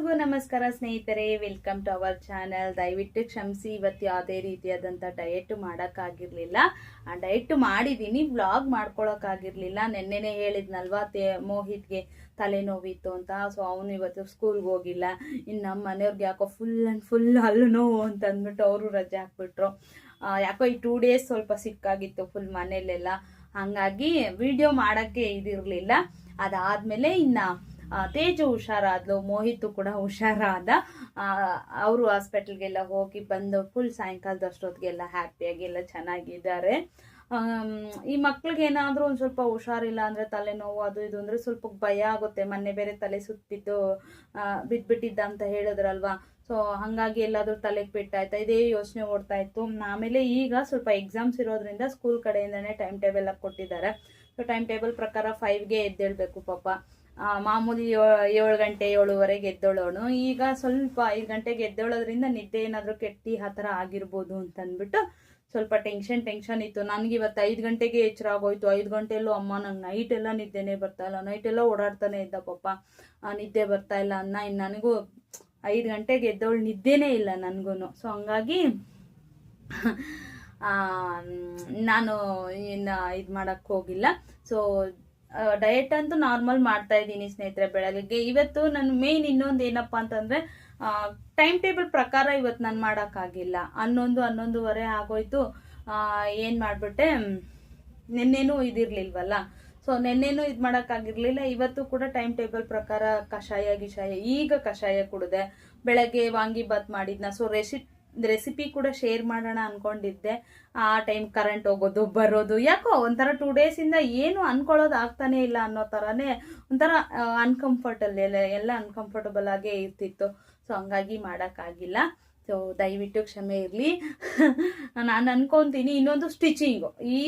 ಎಲ್ರಿಗೂ ನಮಸ್ಕಾರ ಸ್ನೇಹಿತರೆ ವೆಲ್ಕಮ್ ಟು ಅವರ್ ಚಾನಲ್ ದಯವಿಟ್ಟು ಕ್ಷಮಿಸಿ, ಇವತ್ತು ಯಾವುದೇ ರೀತಿಯಾದಂಥ ಡಯಟ್ ಮಾಡೋಕ್ಕಾಗಿರಲಿಲ್ಲ. ಆ ಡಯಟ್ ಮಾಡಿದ್ದೀನಿ ವ್ಲಾಗ್ ಮಾಡ್ಕೊಳ್ಳೋಕ್ಕಾಗಿರಲಿಲ್ಲ ನೆನ್ನೆನೇ ಹೇಳಿದ್ನಲ್ವಾ, ತೇ, ಮೋಹಿತ್ಗೆ ತಲೆನೋವಿತ್ತು ಅಂತ. ಸೊ ಅವನು ಇವತ್ತು ಸ್ಕೂಲ್ಗೆ ಹೋಗಿಲ್ಲ. ಇನ್ನು ನಮ್ಮ ಮನೆಯವ್ರಿಗೆ ಯಾಕೋ ಫುಲ್ ಆ್ಯಂಡ್ ಫುಲ್ ಹಲ್ಲು ನೋವು ಅಂತ ಅಂದ್ಬಿಟ್ಟು ಅವರು ರಜೆ ಹಾಕ್ಬಿಟ್ರು. ಯಾಕೋ ಈ ಟೂ ಡೇಸ್ ಸ್ವಲ್ಪ ಸಿಕ್ಕಾಗಿತ್ತು ಫುಲ್ ಮನೇಲೆಲ್ಲ. ಹಾಗಾಗಿ ವಿಡಿಯೋ ಮಾಡೋಕ್ಕೆ ಇದಿರಲಿಲ್ಲ. ಅದಾದಮೇಲೆ ಇನ್ನು ತೇಜು ಹುಷಾರಾದ್ಲು, ಮೋಹಿತು ಕೂಡ ಹುಷಾರಾದ ಅವರು ಹಾಸ್ಪಿಟಲ್ಗೆಲ್ಲ ಹೋಗಿ ಬಂದು ಫುಲ್ ಸಾಯಂಕಾಲದಷ್ಟೊತ್ತಿಗೆಲ್ಲ ಹ್ಯಾಪಿಯಾಗಿ ಎಲ್ಲ ಚೆನ್ನಾಗಿದ್ದಾರೆ. ಈ ಮಕ್ಳಿಗೆ ಏನಾದರೂ ಒಂದು ಸ್ವಲ್ಪ ಹುಷಾರಿಲ್ಲ ಅಂದರೆ ತಲೆನೋವು ಅದು ಇದು ಅಂದರೆ ಸ್ವಲ್ಪ ಭಯ ಆಗುತ್ತೆ. ಮೊನ್ನೆ ಬೇರೆ ತಲೆ ಸುತ್ತಿದ್ದು ಬಿದ್ದುಬಿಟ್ಟಿದ್ದ ಅಂತ ಹೇಳಿದ್ರಲ್ವಾ? ಸೊ ಹಾಗಾಗಿ ಎಲ್ಲಾದರೂ ತಲೆಗೆ ಬಿಟ್ಟಾಯ್ತಾ? ಇದೇ ಯೋಚನೆ ಓಡ್ತಾ ಇತ್ತು. ಆಮೇಲೆ ಈಗ ಸ್ವಲ್ಪ ಎಕ್ಸಾಮ್ಸ್ ಇರೋದ್ರಿಂದ ಸ್ಕೂಲ್ ಕಡೆಯಿಂದನೇ ಟೈಮ್ ಟೇಬಲ್ ಕೊಟ್ಟಿದ್ದಾರೆ. ಸೊ ಟೈಮ್ ಟೇಬಲ್ ಪ್ರಕಾರ ಫೈವ್ಗೆ ಎದ್ದೇಳಬೇಕು ಪಾಪ. ಮಾಮೂಲಿ ಏಳು ಗಂಟೆ ಏಳುವರೆಗೆ ಎದ್ದೋಳೋನು ಈಗ ಸ್ವಲ್ಪ ಐದು ಗಂಟೆಗೆ ಎದ್ದೇಳೋದ್ರಿಂದ ನಿದ್ದೆ ಏನಾದರೂ ಕೆಟ್ಟಿ ಆ ಥರ ಆಗಿರ್ಬೋದು ಅಂತ ಅಂದ್ಬಿಟ್ಟು ಸ್ವಲ್ಪ ಟೆನ್ಷನ್ ಟೆನ್ಷನ್ ಇತ್ತು. ನನಗೆ ಇವತ್ತು ಐದು ಗಂಟೆಗೆ ಎಚ್ಚರ ಆಗೋಯ್ತು. ಐದು ಗಂಟೆಯಲ್ಲೂ ಅಮ್ಮ ನಂಗೆ ನೈಟ್ ಎಲ್ಲ ನಿದ್ದೆನೇ ಬರ್ತಾ ಇಲ್ಲ. ನೈಟ್ ಎಲ್ಲ ಓಡಾಡ್ತಾನೆ ಇದ್ದ ಪಪ್ಪ ನಿದ್ದೆ ಬರ್ತಾ ಇಲ್ಲ ಅನ್ನ. ಇನ್ನು ನನಗೂ ಐದು ಗಂಟೆಗೆ ಎದ್ದವಳು ನಿದ್ದೆನೇ ಇಲ್ಲ ನನಗೂ ಸೊ ಹಂಗಾಗಿ ನಾನು ಇನ್ನು ಇದು ಮಾಡೋಕ್ಕೆ ಹೋಗಿಲ್ಲ. ಸೊ ಡಯಟ್ ಅಂತೂ ನಾರ್ಮಲ್ ಮಾಡ್ತಾ ಇದ್ದೀನಿ ಸ್ನೇಹಿತರೆ ಬೆಳಗ್ಗೆ. ಇವತ್ತು ನನ್ನ ಮೇನ್ ಇನ್ನೊಂದು ಏನಪ್ಪ ಅಂತಂದರೆ ಟೈಮ್ ಟೇಬಲ್ ಪ್ರಕಾರ ಇವತ್ತು ನಾನು ಮಾಡೋಕ್ಕಾಗಿಲ್ಲ. ಹನ್ನೊಂದು, ಹನ್ನೊಂದುವರೆ ಆಗೋಯ್ತು. ಏನು ಮಾಡಿಬಿಟ್ಟೆ? ನಿನ್ನೆನೂ ಇದಿರಲಿಲ್ವಲ್ಲ? ಸೊ ನೆನ್ನೇನು ಇದು ಮಾಡೋಕ್ಕಾಗಿರ್ಲಿಲ್ಲ. ಇವತ್ತು ಕೂಡ ಟೈಮ್ ಟೇಬಲ್ ಪ್ರಕಾರ ಕಷಾಯ, ಗಿಷಾಯ ಈಗ ಕಷಾಯ ಕುಡಿದೆ. ಬೆಳಗ್ಗೆ ವಾಂಗಿಬಾತ್ ಮಾಡಿದ್ನ. ಸೊ ರೆಸಿ ರೆಸಿಪಿ ಕೂಡ ಶೇರ್ ಮಾಡೋಣ ಅನ್ಕೊಂಡಿದ್ದೆ. ಆ ಟೈಮ್ ಕರೆಂಟ್ ಹೋಗೋದು, ಬರೋದು, ಯಾಕೋ ಒಂಥರ ಟೂ ಡೇಸಿಂದ ಏನು ಅನ್ಕೊಳ್ಳೋದು ಆಗ್ತಾನೆ ಇಲ್ಲ ಅನ್ನೋ ಥರನೇ ಒಂಥರ ಅನ್ಕಂಫರ್ಟಲ್ ಎಲ್ಲ ಎಲ್ಲ ಅನ್ಕಂಫರ್ಟಬಲ್ ಆಗೇ ಇರ್ತಿತ್ತು. ಸೊ ಹಂಗಾಗಿ ಮಾಡೋಕ್ಕಾಗಿಲ್ಲ. ಸೊ ದಯವಿಟ್ಟು ಕ್ಷಮೆ ಇರಲಿ. ನಾನು ಅನ್ಕೊತೀನಿ ಇನ್ನೊಂದು ಸ್ಟಿಚಿಂಗು ಈ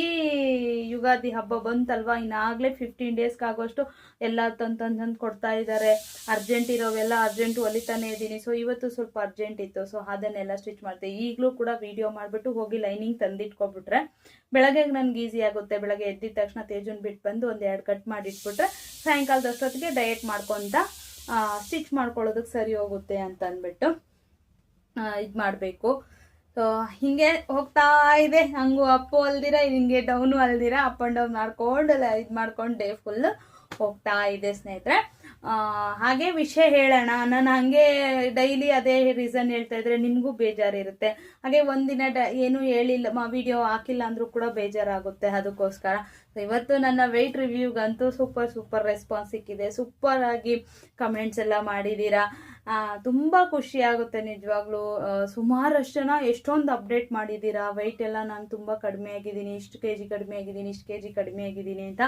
ಯುಗಾದಿ ಹಬ್ಬ ಬಂತಲ್ವಾ? ಇನ್ನಾಗಲೇ ಫಿಫ್ಟೀನ್ ಡೇಸ್ಗಾಗೋಷ್ಟು ಎಲ್ಲ ತಂದು ತಂದು ಕೊಡ್ತಾ ಇದ್ದಾರೆ ಅರ್ಜೆಂಟ್ ಇರೋವೆಲ್ಲ ಅರ್ಜೆಂಟ್ ಹೊಲಿತಾನೆ ಇದ್ದೀನಿ. ಸೊ ಇವತ್ತು ಸ್ವಲ್ಪ ಅರ್ಜೆಂಟ್ ಇತ್ತು. ಸೊ ಅದನ್ನೆಲ್ಲ ಸ್ಟಿಚ್ ಮಾಡಿದೆ. ಈಗಲೂ ಕೂಡ ವಿಡಿಯೋ ಮಾಡಿಬಿಟ್ಟು ಹೋಗಿ ಲೈನಿಂಗ್ ತಂದಿಟ್ಕೊಬಿಟ್ರೆ ಬೆಳಗ್ಗೆ ನನಗೆ ಈಸಿ ಆಗುತ್ತೆ. ಬೆಳಗ್ಗೆ ಎದ್ದಿದ ತಕ್ಷಣ ತೇಜುನ್ ಬಿಟ್ಟು ಬಂದು ಒಂದು ಎರಡು ಕಟ್ ಮಾಡಿಟ್ಬಿಟ್ರೆ ಸಾಯಂಕಾಲದಷ್ಟೊತ್ತಿಗೆ ಡಯಟ್ ಮಾಡ್ಕೊತ ಸ್ಟಿಚ್ ಮಾಡ್ಕೊಳ್ಳೋದಕ್ಕೆ ಸರಿ ಹೋಗುತ್ತೆ ಅಂತ ಅಂದ್ಬಿಟ್ಟು ಇದು ಮಾಡಬೇಕು. ಸೊ ಹಿಂಗೆ ಹೋಗ್ತಾ ಇದೆ. ಹಂಗು ಅಪ್ಪು ಅಲ್ದಿರ ಹಿಂಗೆ ಡೌನು ಅಲ್ದಿರ ಅಪ್ ಆ್ಯಂಡ್ ಡೌನ್ ಮಾಡ್ಕೊಂಡು ಇದು ಮಾಡ್ಕೊಂಡು ಡೇ ಫುಲ್ ಹೋಗ್ತಾ ಇದೆ ಸ್ನೇಹಿತರೆ. ಹಾಗೆ ವಿಷಯ ಹೇಳೋಣ. ನಾನು ಹಂಗೆ ಡೈಲಿ ಅದೇ ರೀಸನ್ ಹೇಳ್ತಾ ಇದ್ರೆ ನಿಮಗೂ ಬೇಜಾರಿರುತ್ತೆ. ಹಾಗೆ ಒಂದಿನ ಡ, ಏನು ಹೇಳಿಲ್ಲ ವಿಡಿಯೋ ಹಾಕಿಲ್ಲ ಅಂದರೂ ಕೂಡ ಬೇಜಾರಾಗುತ್ತೆ ಅದಕ್ಕೋಸ್ಕರ. ಇವತ್ತು ನನ್ನ ವೆಯ್ಟ್ ರಿವ್ಯೂಗಂತೂ ಸೂಪರ್ ಸೂಪರ್ ರೆಸ್ಪಾನ್ಸ್ ಸಿಕ್ಕಿದೆ. ಸೂಪರ್ ಆಗಿ ಕಮೆಂಟ್ಸ್ ಎಲ್ಲ ಮಾಡಿದ್ದೀರಾ ತುಂಬ ಖುಷಿ ಆಗುತ್ತೆ ನಿಜವಾಗ್ಲೂ ಸುಮಾರಷ್ಟು ಜನ ಎಷ್ಟೊಂದು ಅಪ್ಡೇಟ್ ಮಾಡಿದ್ದೀರಾ? ವೆಯ್ಟ್ ಎಲ್ಲ ನಾನು ತುಂಬ ಕಡಿಮೆ ಆಗಿದ್ದೀನಿ, ಇಷ್ಟು ಕೆ ಜಿ ಕಡಿಮೆ ಆಗಿದ್ದೀನಿ, ಇಷ್ಟು ಕೆ ಜಿ ಕಡಿಮೆ ಆಗಿದ್ದೀನಿ ಅಂತ.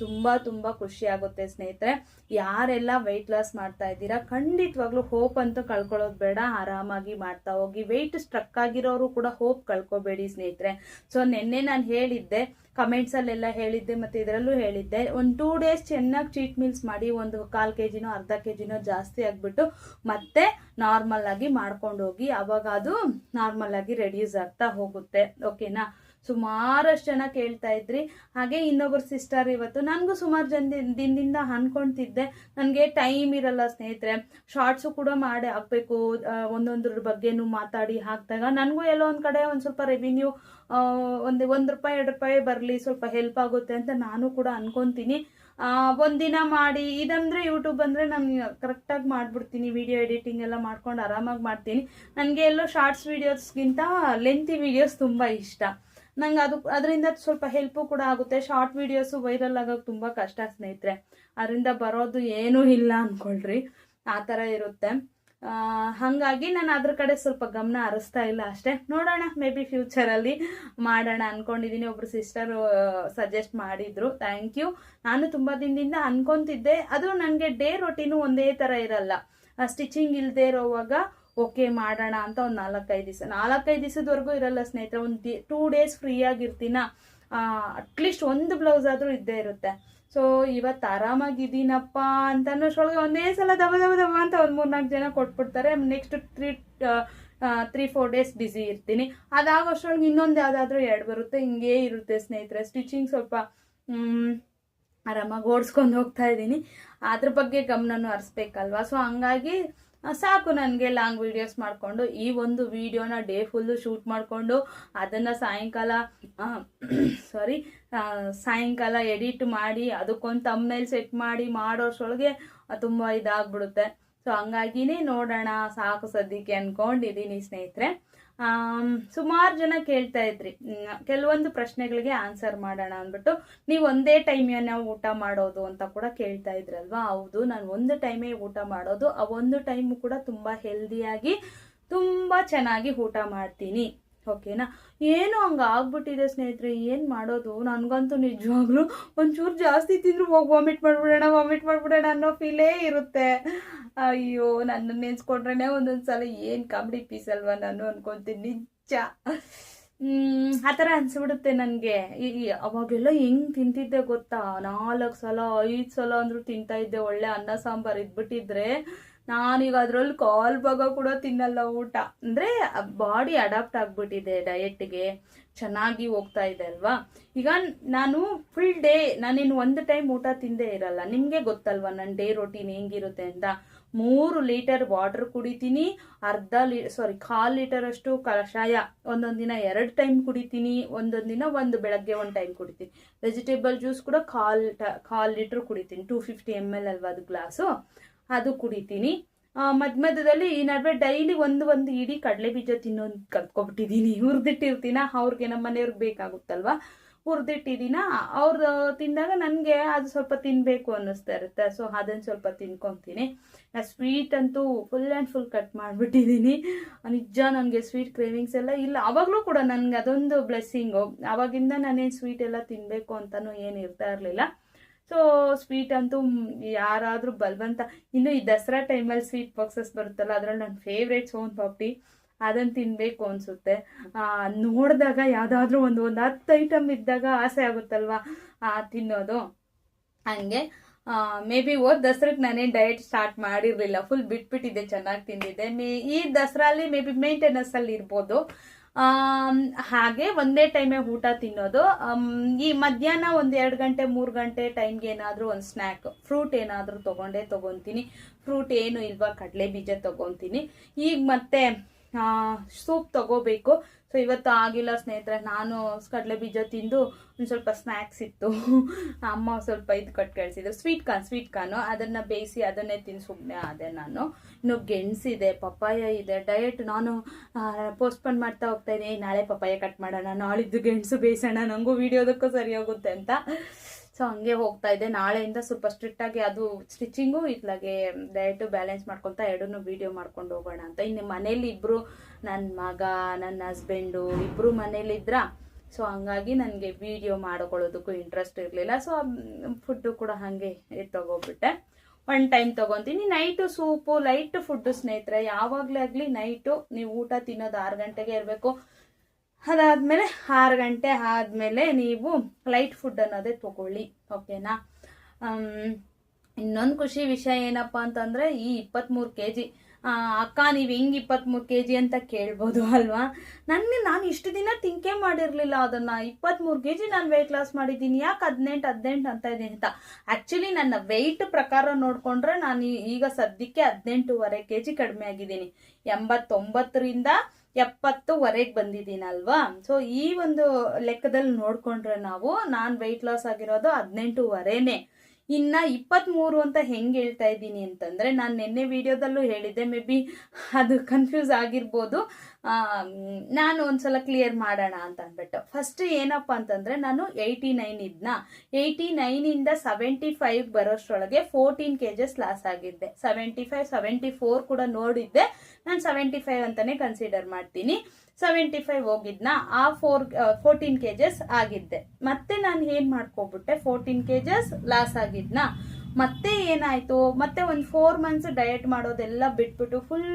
ತುಂಬ ತುಂಬ ಖುಷಿ ಆಗುತ್ತೆ ಸ್ನೇಹಿತರೆ. ಯಾರೆಲ್ಲ ವೆಯ್ಟ್ ಲಾಸ್ ಮಾಡ್ತಾ ಇದ್ದೀರಾ, ಖಂಡಿತವಾಗ್ಲೂ ಹೋಪ್ ಅಂತೂ ಕಳ್ಕೊಳ್ಳೋದು ಬೇಡ. ಆರಾಮಾಗಿ ಮಾಡ್ತಾ ಹೋಗಿ ವೆಯ್ಟ್ ಸ್ಟ್ರಕ್ ಆಗಿರೋರು ಕೂಡ ಹೋಪ್ ಕಳ್ಕೊಬೇಡಿ ಸ್ನೇಹಿತರೆ. ಸೊ ನಿನ್ನೆ ನಾನು ಹೇಳಿದ್ದೆ ಕಮೆಂಟ್ಸಲ್ಲೆಲ್ಲ ಹೇಳಿದ್ದೆ, ಮತ್ತು ಇದರಲ್ಲೂ ಹೇಳಿದ್ದೆ. ಒಂದು ಟೂ ಡೇಸ್ ಚೆನ್ನಾಗಿ ಚೀಟ್ ಮೀಲ್ಸ್ ಮಾಡಿ, ಒಂದು ಕಾಲು ಕೆ ಜಿನೋ ಅರ್ಧ ಕೆ ಜಿನೋ ಜಾಸ್ತಿ ಆಗಿಬಿಟ್ಟು ಮತ್ತೆ ನಾರ್ಮಲ್ ಆಗಿ ಮಾಡ್ಕೊಂಡು ಹೋಗಿ, ಅವಾಗ ಅದು ನಾರ್ಮಲ್ ಆಗಿ ರೆಡ್ಯೂಸ್ ಆಗ್ತಾ ಹೋಗುತ್ತೆ. ಓಕೆನಾ ಸುಮಾರಷ್ಟು ಜನ ಕೇಳ್ತಾ ಇದ್ರಿ. ಹಾಗೆ ಇನ್ನೊಬ್ಬರು ಸಿಸ್ಟರ್ ಇವತ್ತು. ನನಗೂ ಸುಮಾರು ಜನ ದಿನದಿಂದ ಅನ್ಕೊಂತಿದ್ದೆ. ನನಗೆ ಟೈಮ್ ಇರಲ್ಲ ಸ್ನೇಹಿತರೆ. ಶಾರ್ಟ್ಸು ಕೂಡ ಮಾಡಿ ಹಾಕಬೇಕು. ಒಂದೊಂದ್ರ ಬಗ್ಗೆನೂ ಮಾತಾಡಿ ಹಾಕಿದಾಗ ನನಗೂ ಎಲ್ಲೋ ಒಂದು ಕಡೆ ಒಂದು ಸ್ವಲ್ಪ ರೆವಿನ್ಯೂ ಒಂದು ಒಂದು ರೂಪಾಯಿ, ಎರಡು ರೂಪಾಯಿ ಬರಲಿ, ಸ್ವಲ್ಪ ಹೆಲ್ಪ್ ಆಗುತ್ತೆ ಅಂತ ನಾನು ಕೂಡ ಅನ್ಕೊತೀನಿ. ಒಂದಿನ ಮಾಡಿ. ಇದಂದ್ರೆ ಯೂಟ್ಯೂಬ್ ಅಂದರೆ ನಾನು ಕರೆಕ್ಟಾಗಿ ಮಾಡಿಬಿಡ್ತೀನಿ. ವಿಡಿಯೋ ಎಡಿಟಿಂಗ್ ಎಲ್ಲ ಮಾಡ್ಕೊಂಡು ಆರಾಮಾಗಿ ಮಾಡ್ತೀನಿ. ನನಗೆ ಎಲ್ಲೋ ಶಾರ್ಟ್ಸ್ ವೀಡಿಯೋಸ್ಗಿಂತ ಲೆಂತಿ ವಿಡಿಯೋಸ್ ತುಂಬ ಇಷ್ಟ. ನಂಗೆ ಅದು ಅದರಿಂದ ಸ್ವಲ್ಪ ಹೆಲ್ಪು ಕೂಡ ಆಗುತ್ತೆ. ಶಾರ್ಟ್ ವೀಡಿಯೋಸು ವೈರಲ್ ಆಗೋಕೆ ತುಂಬ ಕಷ್ಟ ಸ್ನೇಹಿತರೆ. ಅದರಿಂದ ಬರೋದು ಏನೂ ಇಲ್ಲ ಅಂದ್ಕೊಳ್ರಿ ಆ ಥರ ಇರುತ್ತೆ. ಹಾಗಾಗಿ ನಾನು ಅದ್ರ ಕಡೆ ಸ್ವಲ್ಪ ಗಮನ ಹರಿಸ್ತಾ ಇಲ್ಲ ಅಷ್ಟೇ. ನೋಡೋಣ ಮೇ ಬಿ ಫ್ಯೂಚರಲ್ಲಿ ಮಾಡೋಣ ಅಂದ್ಕೊಂಡಿದ್ದೀನಿ ಒಬ್ರು ಸಿಸ್ಟರು ಸಜೆಸ್ಟ್ ಮಾಡಿದ್ರು. ಥ್ಯಾಂಕ್ ಯು ನಾನು ತುಂಬ ದಿನದಿಂದ ಅನ್ಕೊಂತಿದ್ದೆ. ಅದು ನನಗೆ ಡೇ ರೊಟೀನು ಒಂದೇ ಥರ ಇರಲ್ಲ. ಸ್ಟಿಚಿಂಗ್ ಇಲ್ಲದೆ ಇರೋವಾಗ ಓಕೆ ಮಾಡೋಣ ಅಂತ ಒಂದು ನಾಲ್ಕೈದು ದಿವಸ, ನಾಲ್ಕೈದು ದಿವಸದವರೆಗೂ ಇರಲ್ಲ ಸ್ನೇಹಿತರೆ, ಒಂದು ಟೂ ಡೇಸ್ ಫ್ರೀ ಆಗಿರ್ತೀನ ಅಟ್ಲೀಸ್ಟ್ ಒಂದು ಬ್ಲೌಸ್ ಆದರೂ ಇದ್ದೇ ಇರುತ್ತೆ. ಸೊ ಇವತ್ತು ಆರಾಮಾಗಿದ್ದೀನಪ್ಪ ಅಂತ ಅನ್ನೋಷ್ಟೊಳಗೆ ಒಂದೇ ಸಲ ದಬ ದಬ ದಬ ಅಂತ ಒಂದು ಮೂರ್ನಾಲ್ಕು ಜನ ಕೊಟ್ಬಿಡ್ತಾರೆ. Next three three four days busy ಇರ್ತೀನಿ. ಅದಾಗೋಷ್ಟೊಳಗೆ ಇನ್ನೊಂದು ಯಾವುದಾದ್ರೂ ಎರಡು ಬರುತ್ತೆ, ಹಿಂಗೇ ಇರುತ್ತೆ ಸ್ನೇಹಿತರೆ. ಸ್ಟಿಚಿಂಗ್ ಸ್ವಲ್ಪ ಆರಾಮಾಗಿ ಓಡಿಸ್ಕೊಂಡು ಹೋಗ್ತಾ ಇದ್ದೀನಿ. ಅದ್ರ ಬಗ್ಗೆ ಗಮನನೂ ಹರಿಸ್ಬೇಕಲ್ವಾ? ಸೊ ಹಂಗಾಗಿ ಸಾಕು ನನಗೆ ಲಾಂಗ್ ವೀಡಿಯೋಸ್ ಮಾಡಿಕೊಂಡು, ಈ ಒಂದು ವಿಡಿಯೋನ ಡೇ ಫುಲ್ಲು ಶೂಟ್ ಮಾಡಿಕೊಂಡು, ಅದನ್ನು ಸಾಯಂಕಾಲ ಸಾರಿ ಸಾಯಂಕಾಲ ಎಡಿಟ್ ಮಾಡಿ, ಅದಕ್ಕೊಂದು ತಮ್ಮನೇಲಿ ಸೆಟ್ ಮಾಡಿ ಮಾಡೋಷ್ಟೊಳಗೆ ತುಂಬ ಇದಾಗ್ಬಿಡುತ್ತೆ. ಸೊ ಹಂಗಾಗಿನೇ ನೋಡೋಣ, ಸಾಕು ಸದ್ಯಕ್ಕೆ ಅಂದ್ಕೊಂಡಿದ್ದೀನಿ ಸ್ನೇಹಿತರೆ. ಸುಮಾರು ಜನ ಕೇಳ್ತಾ ಇದ್ರಿ. ಕೆಲವೊಂದು ಪ್ರಶ್ನೆಗಳಿಗೆ ಆನ್ಸರ್ ಮಾಡೋಣ ಅಂದ್ಬಿಟ್ಟು ನೀವು ಒಂದೇ ಟೈಮ್ ನಾವು ಊಟ ಮಾಡೋದು ಅಂತ ಕೂಡ ಕೇಳ್ತಾ ಇದ್ರಲ್ವಾ ಹೌದು, ನಾನು ಒಂದು ಟೈಮೇ ಊಟ ಮಾಡೋದು, ಆ ಒಂದು ಟೈಮು ಕೂಡ ತುಂಬ ಹೆಲ್ದಿಯಾಗಿ ತುಂಬ ಚೆನ್ನಾಗಿ ಊಟ ಮಾಡ್ತೀನಿ. ಓಕೆನಾ? ಏನು ಹಂಗೆ ಆಗ್ಬಿಟ್ಟಿದೆ ಸ್ನೇಹಿತರೆ, ಏನು ಮಾಡೋದು? ನನಗಂತೂ ನಿಜವಾಗ್ಲೂ ಒಂಚೂರು ಜಾಸ್ತಿ ತಿಂದರೂ ಹೋಗಿ ವಾಮಿಟ್ ಮಾಡಿಬಿಡೋಣ ವಾಮಿಟ್ ಮಾಡಿಬಿಡೋಣ ಅನ್ನೋ ಫೀಲೇ ಇರುತ್ತೆ. ಅಯ್ಯೋ ನನ್ನ ನೆನ್ಸ್ಕೊಂಡ್ರೇ ಒಂದೊಂದು ಸಲ ಏನು ಕಾಮಿಡಿ ಪೀಸ್ ಅಲ್ವಾ ನಾನು ಅನ್ಕೊಂತೀನಿ, ನಿಜ. ಆ ಥರ ಅನಿಸ್ಬಿಡುತ್ತೆ ನನಗೆ. ಅವಾಗೆಲ್ಲ ಹೆಂಗೆ ತಿಂತಿದ್ದೆ ಗೊತ್ತಾ? ನಾಲ್ಕು ಸಲ, ಐದು ಸಲ ಅಂದರೂ ತಿಂತಾ ಇದ್ದೆ, ಒಳ್ಳೆ ಅನ್ನ ಸಾಂಬಾರು ಇದ್ಬಿಟ್ಟಿದ್ರೆ. ನಾನೀಗ ಅದ್ರಲ್ಲಿ ಕಾಲ್ ಭಾಗ ಕೂಡ ತಿನ್ನಲ್ಲ ಊಟ. ಅಂದರೆ ಬಾಡಿ ಅಡಾಪ್ಟ್ ಆಗಿಬಿಟ್ಟಿದೆ ಡಯೆಟ್ಗೆ. ಚೆನ್ನಾಗಿ ಹೋಗ್ತಾ ಇದೆ ಅಲ್ವಾ? ಈಗ ನಾನು ಫುಲ್ ಡೇ ನಾನೇನು ಒಂದು ಟೈಮ್ ಊಟ ತಿಂದೇ ಇರಲ್ಲ. ನಿಮಗೆ ಗೊತ್ತಲ್ವಾ ನನ್ನ ಡೇ ರೊಟೀನ್ ಹೆಂಗಿರುತ್ತೆ ಅಂತ? ಮೂರು ಲೀಟರ್ ವಾಟರ್ ಕುಡಿತೀನಿ, ಅರ್ಧ ಲೀ ಸಾರಿ ಕಾಲು ಲೀಟರ್ ಅಷ್ಟು ಕಷಾಯ ಒಂದೊಂದು ದಿನ ಎರಡು ಟೈಮ್ ಕುಡಿತೀನಿ, ಒಂದೊಂದು ದಿನ ಒಂದು ಬೆಳಗ್ಗೆ ಒಂದು ಟೈಮ್ ಕುಡಿತೀನಿ. ವೆಜಿಟೇಬಲ್ ಜ್ಯೂಸ್ ಕೂಡ ಕಾಲ್ ಕಾಲು ಲೀಟ್ರ್ ಕುಡಿತೀನಿ. ಟೂ ಫಿಫ್ಟಿ ಎಂ ಎಲ್ ಅಲ್ವಾ ಅದು ಗ್ಲಾಸು? ಅದು ಕುಡಿತೀನಿ. ಮಧ್ಯ ಮಧ್ಯದಲ್ಲಿ ಈ ನಡುವೆ ಡೈಲಿ ಒಂದು ಒಂದು ಇಡೀ ಕಡಲೆ ಬೀಜ ತಿನ್ನೋದು ಕಲ್ತ್ಕೊಬಿಟ್ಟಿದ್ದೀನಿ ಹುರಿದಿಟ್ಟಿರ್ತೀನ, ಅವ್ರಿಗೆ ನಮ್ಮ ಮನೆಯವ್ರಿಗೆ ಬೇಕಾಗುತ್ತಲ್ವ? ಹುರಿದಿಟ್ಟಿದ್ದೀನ ಅವ್ರದ್ದು ತಿಂದಾಗ ನನಗೆ ಅದು ಸ್ವಲ್ಪ ತಿನ್ನಬೇಕು ಅನ್ನಿಸ್ತಾ ಇರುತ್ತೆ. ಸೊ ಅದನ್ನು ಸ್ವಲ್ಪ ತಿನ್ಕೊತೀನಿ. ಸ್ವೀಟ್ ಅಂತೂ ಫುಲ್ ಆ್ಯಂಡ್ ಫುಲ್ ಕಟ್ ಮಾಡಿಬಿಟ್ಟಿದ್ದೀನಿ ನಿಜ ನನಗೆ ಸ್ವೀಟ್ ಕ್ರೇವಿಂಗ್ಸ್ ಎಲ್ಲ ಇಲ್ಲ. ಅವಾಗಲೂ ಕೂಡ ನನಗೆ ಅದೊಂದು ಬ್ಲೆಸ್ಸಿಂಗು ಆವಾಗಿಂದ ನಾನೇನು ಸ್ವೀಟ್ ಎಲ್ಲ ತಿನ್ನಬೇಕು ಅಂತಲೂ ಏನು ಇರ್ತಾ ಇರಲಿಲ್ಲ. ಸೊ ಸ್ವೀಟ್ ಅಂತೂ ಯಾರಾದರೂ ಬಲ್ವಂತ, ಇನ್ನು ಈ ದಸರಾ ಟೈಮಲ್ಲಿ ಸ್ವೀಟ್ ಬಾಕ್ಸಸ್ ಬರುತ್ತಲ್ಲ, ಅದ್ರಲ್ಲಿ ನನ್ನ ಫೇವ್ರೇಟ್ ಸೋನ್ ಪಾಪಡಿ ಅದನ್ನು ತಿನ್ನಬೇಕು ಅನಿಸುತ್ತೆ. ನೋಡಿದಾಗ ಯಾವುದಾದ್ರೂ ಒಂದು ಒಂದು ಹತ್ತು ಐಟಮ್ ಇದ್ದಾಗ ಆಸೆ ಆಗುತ್ತಲ್ವಾ ತಿನ್ನೋದು. ಹಂಗೆ ಮೇ ಬಿ ಹೋದ್ ದಸರಾಗೆ ನಾನೇನು ಡಯಟ್ ಸ್ಟಾರ್ಟ್ ಮಾಡಿರಲಿಲ್ಲ ಫುಲ್ ಬಿಟ್ಬಿಟ್ಟಿದ್ದೆ, ಚೆನ್ನಾಗಿ ತಿಂದಿದ್ದೆ. ಮೇ, ಈ ದಸರಾಲಿ ಮೇ ಬಿ ಮೇಂಟೆನೆನ್ಸಲ್ಲಿ ಇರ್ಬೋದು. ಹಾಗೆ ಒಂದೇ ಟೈಮೇ ಊಟ ತಿನ್ನೋದು. ಈ ಮಧ್ಯಾಹ್ನ ಒಂದು ಎರಡು ಗಂಟೆ, ಮೂರು ಗಂಟೆ ಟೈಮ್ಗೆ ಏನಾದರೂ ಒಂದು ಸ್ನ್ಯಾಕ್ ಫ್ರೂಟ್ ಏನಾದರೂ ತೊಗೊಂಡೇ ತೊಗೊತೀನಿ. ಫ್ರೂಟ್ ಏನು ಇಲ್ವಾ, ಕಡಲೆ ಬೀಜ ತೊಗೊತೀನಿ. ಈಗ ಮತ್ತೆ ಸೂಪ್ ತಗೋಬೇಕು. ಸೊ ಇವತ್ತು ಆಗಿಲ್ಲ ಸ್ನೇಹಿತರೆ, ನಾನು ಕಡಲೆ ಬೀಜ ತಿಂದು ಒಂದು ಸ್ವಲ್ಪ ಸ್ನ್ಯಾಕ್ಸ್ ಇತ್ತು. ಅಮ್ಮ ಸ್ವಲ್ಪ ಇದು ಕಟ್ ಕಳ್ಸಿದ್ರು. ಸ್ವೀಟ್ ಕಾರ್ನ್ ಸ್ವೀಟ್ ಕಾರ್ನು ಅದನ್ನು ಬೇಯಿಸಿ ಅದನ್ನೇ ತಿಂದು ಸುಮ್ಮನೆ ಆದೆ ನಾನು. ಗೆಣಸಿದೆ ಪಪ್ಪಾಯ ಇದೆ ಡಯಟ್ ನಾನು ಪೋಸ್ಟ್ಪೋನ್ ಮಾಡ್ತಾ ಹೋಗ್ತಾ ಇದ್ದೀನಿ ನಾಳೆ ಪಪ್ಪಾಯ ಕಟ್ ಮಾಡೋಣ, ನಾಳಿದ್ದು ಗೆಣಸು ಬೇಯಿಸೋಣ ನನಗೂ ವಿಡಿಯೋದಕ್ಕೂ ಸರಿ ಹೋಗುತ್ತೆ ಅಂತ. ಸೊ ಹಂಗೆ ಹೋಗ್ತಾ ಇದೆ. ನಾಳೆಯಿಂದ ಸ್ವಲ್ಪ ಸ್ಟ್ರಿಕ್ಟ್ ಆಗಿ ಅದು ಸ್ಟಿಚಿಂಗು ಇತ್ಲಾಗೆ ಡಯಟು ಬ್ಯಾಲೆನ್ಸ್ ಮಾಡ್ಕೊತಾ ಎರಡೂ ವಿಡಿಯೋ ಮಾಡ್ಕೊಂಡು ಹೋಗೋಣ ಅಂತ. ಇನ್ನು ಮನೇಲಿ ಇಬ್ಬರು ನನ್ನ ಮಗ ನನ್ನ ಹಸ್ಬೆಂಡು ಇಬ್ಬರು ಮನೇಲಿದ್ರ ಸೊ ಹಂಗಾಗಿ ನನಗೆ ವಿಡಿಯೋ ಮಾಡ್ಕೊಳ್ಳೋದಕ್ಕೂ ಇಂಟ್ರೆಸ್ಟ್ ಇರಲಿಲ್ಲ. ಸೊ ಫುಡ್ಡು ಕೂಡ ಹಾಗೆ ತಗೋಬಿಟ್ಟೆ. ಒನ್ ಟೈಮ್ ತಗೊಂತೀನಿ. ನೈಟು ಸೂಪು ಲೈಟ್ ಫುಡ್ಡು ಸ್ನೇಹಿತರೆ, ಯಾವಾಗಲೇ ಆಗಲಿ ನೈಟು ನೀವು ಊಟ ತಿನ್ನೋದು ಆರು ಗಂಟೆಗೆ ಇರಬೇಕು. ಅದಾದಮೇಲೆ ಆರು ಗಂಟೆ ಆದಮೇಲೆ ನೀವು ಲೈಟ್ ಫುಡ್ ಅನ್ನೋದೇ ತಗೊಳ್ಳಿ. ಓಕೆನಾ ಇನ್ನೊಂದು ಖುಷಿ ವಿಷಯ ಏನಪ್ಪ ಅಂತಂದರೆ ಈ ಇಪ್ಪತ್ತ್ಮೂರು ಕೆ ಜಿ ಅಕ್ಕ, ನೀವು ಹೆಂಗೆ ಇಪ್ಪತ್ತ್ಮೂರು ಕೆ ಜಿ ಅಂತ ಕೇಳ್ಬೋದು ಅಲ್ವಾ? ನನಗೆ ನಾನು ಇಷ್ಟು ದಿನ ತಿಂಕೆ ಮಾಡಿರಲಿಲ್ಲ ಅದನ್ನು. ಇಪ್ಪತ್ತ್ಮೂರು ಕೆ ಜಿ ನಾನು ವೆಯ್ಟ್ ಲಾಸ್ ಮಾಡಿದ್ದೀನಿ. ಯಾಕೆ ಹದಿನೆಂಟು ಹದಿನೆಂಟು ಅಂತ ಇದ್ದೀನಿ ಅಂತ? ಆ್ಯಕ್ಚುಲಿ ನನ್ನ ವೆಯ್ಟ್ ಪ್ರಕಾರ ನೋಡಿಕೊಂಡ್ರೆ ನಾನು ಈಗ ಸದ್ಯಕ್ಕೆ ಹದಿನೆಂಟೂವರೆ ಕೆ ಜಿ ಕಡಿಮೆ ಆಗಿದ್ದೀನಿ. ಎಂಬತ್ತೊಂಬತ್ತರಿಂದ ಎಪ್ಪತ್ತುವರೆಗೆ ಬಂದಿದ್ದೀನಲ್ವಾ ಸೊ ಈ ಒಂದು ಲೆಕ್ಕದಲ್ಲಿ ನೋಡಿಕೊಂಡ್ರೆ ನಾವು ನಾನು ವೆಯ್ಟ್ ಲಾಸ್ ಆಗಿರೋದು ಹದಿನೆಂಟುವರೆನೇ. ಇನ್ನ ಇಪ್ಪತ್ತ್ಮೂರು ಅಂತ ಹೆಂಗೆ ಹೇಳ್ತಾ ಇದ್ದೀನಿ ಅಂತಂದರೆ ನಾನು ನಿನ್ನೆ ವಿಡಿಯೋದಲ್ಲೂ ಹೇಳಿದ್ದೆ, ಮೇ ಬಿ ಅದು ಕನ್ಫ್ಯೂಸ್ ಆಗಿರ್ಬೋದು. ನಾನು ಒಂದ್ಸಲ ಕ್ಲಿಯರ್ ಮಾಡೋಣ ಅಂತ ಅಂದ್ಬಿಟ್ಟು. ಫಸ್ಟ್ ಏನಪ್ಪ ಅಂತಂದರೆ ನಾನು ಏಯ್ಟಿ ನೈನ್ ಇದ್ನ. ಏಯ್ಟಿ ನೈನಿಂದ ಸೆವೆಂಟಿ ಫೈವ್ ಬರೋಷ್ಟರೊಳಗೆ ಫೋರ್ಟೀನ್ ಕೆ ಜಸ್ ಲಾಸ್ ಆಗಿದ್ದೆ. ಸೆವೆಂಟಿ ಫೈವ್ ಸೆವೆಂಟಿ ಫೋರ್ ಕೂಡ ನೋಡಿದ್ದೆ. ನಾನು ಸೆವೆಂಟಿ ಫೈವ್ ಅಂತಲೇ ಕನ್ಸಿಡರ್ ಮಾಡ್ತೀನಿ. ಸೆವೆಂಟಿ ಫೈವ್ ಹೋಗಿದ್ನ, ಆ ಫೋರ್ ಫೋರ್ಟೀನ್ ಕೆಜಸ್ ಆಗಿದ್ದೆ. ಮತ್ತೆ ನಾನು ಏನು ಮಾಡ್ಕೊಬಿಟ್ಟೆ? Fourteen ಕೆಜಸ್ loss ಆಗಿದ್ನ. ಮತ್ತೆ ಏನಾಯ್ತು? ಮತ್ತೆ ಒಂದು ಫೋರ್ ಮಂತ್ಸ್ ಡಯಟ್ ಮಾಡೋದೆಲ್ಲ ಬಿಟ್ಬಿಟ್ಟು ಫುಲ್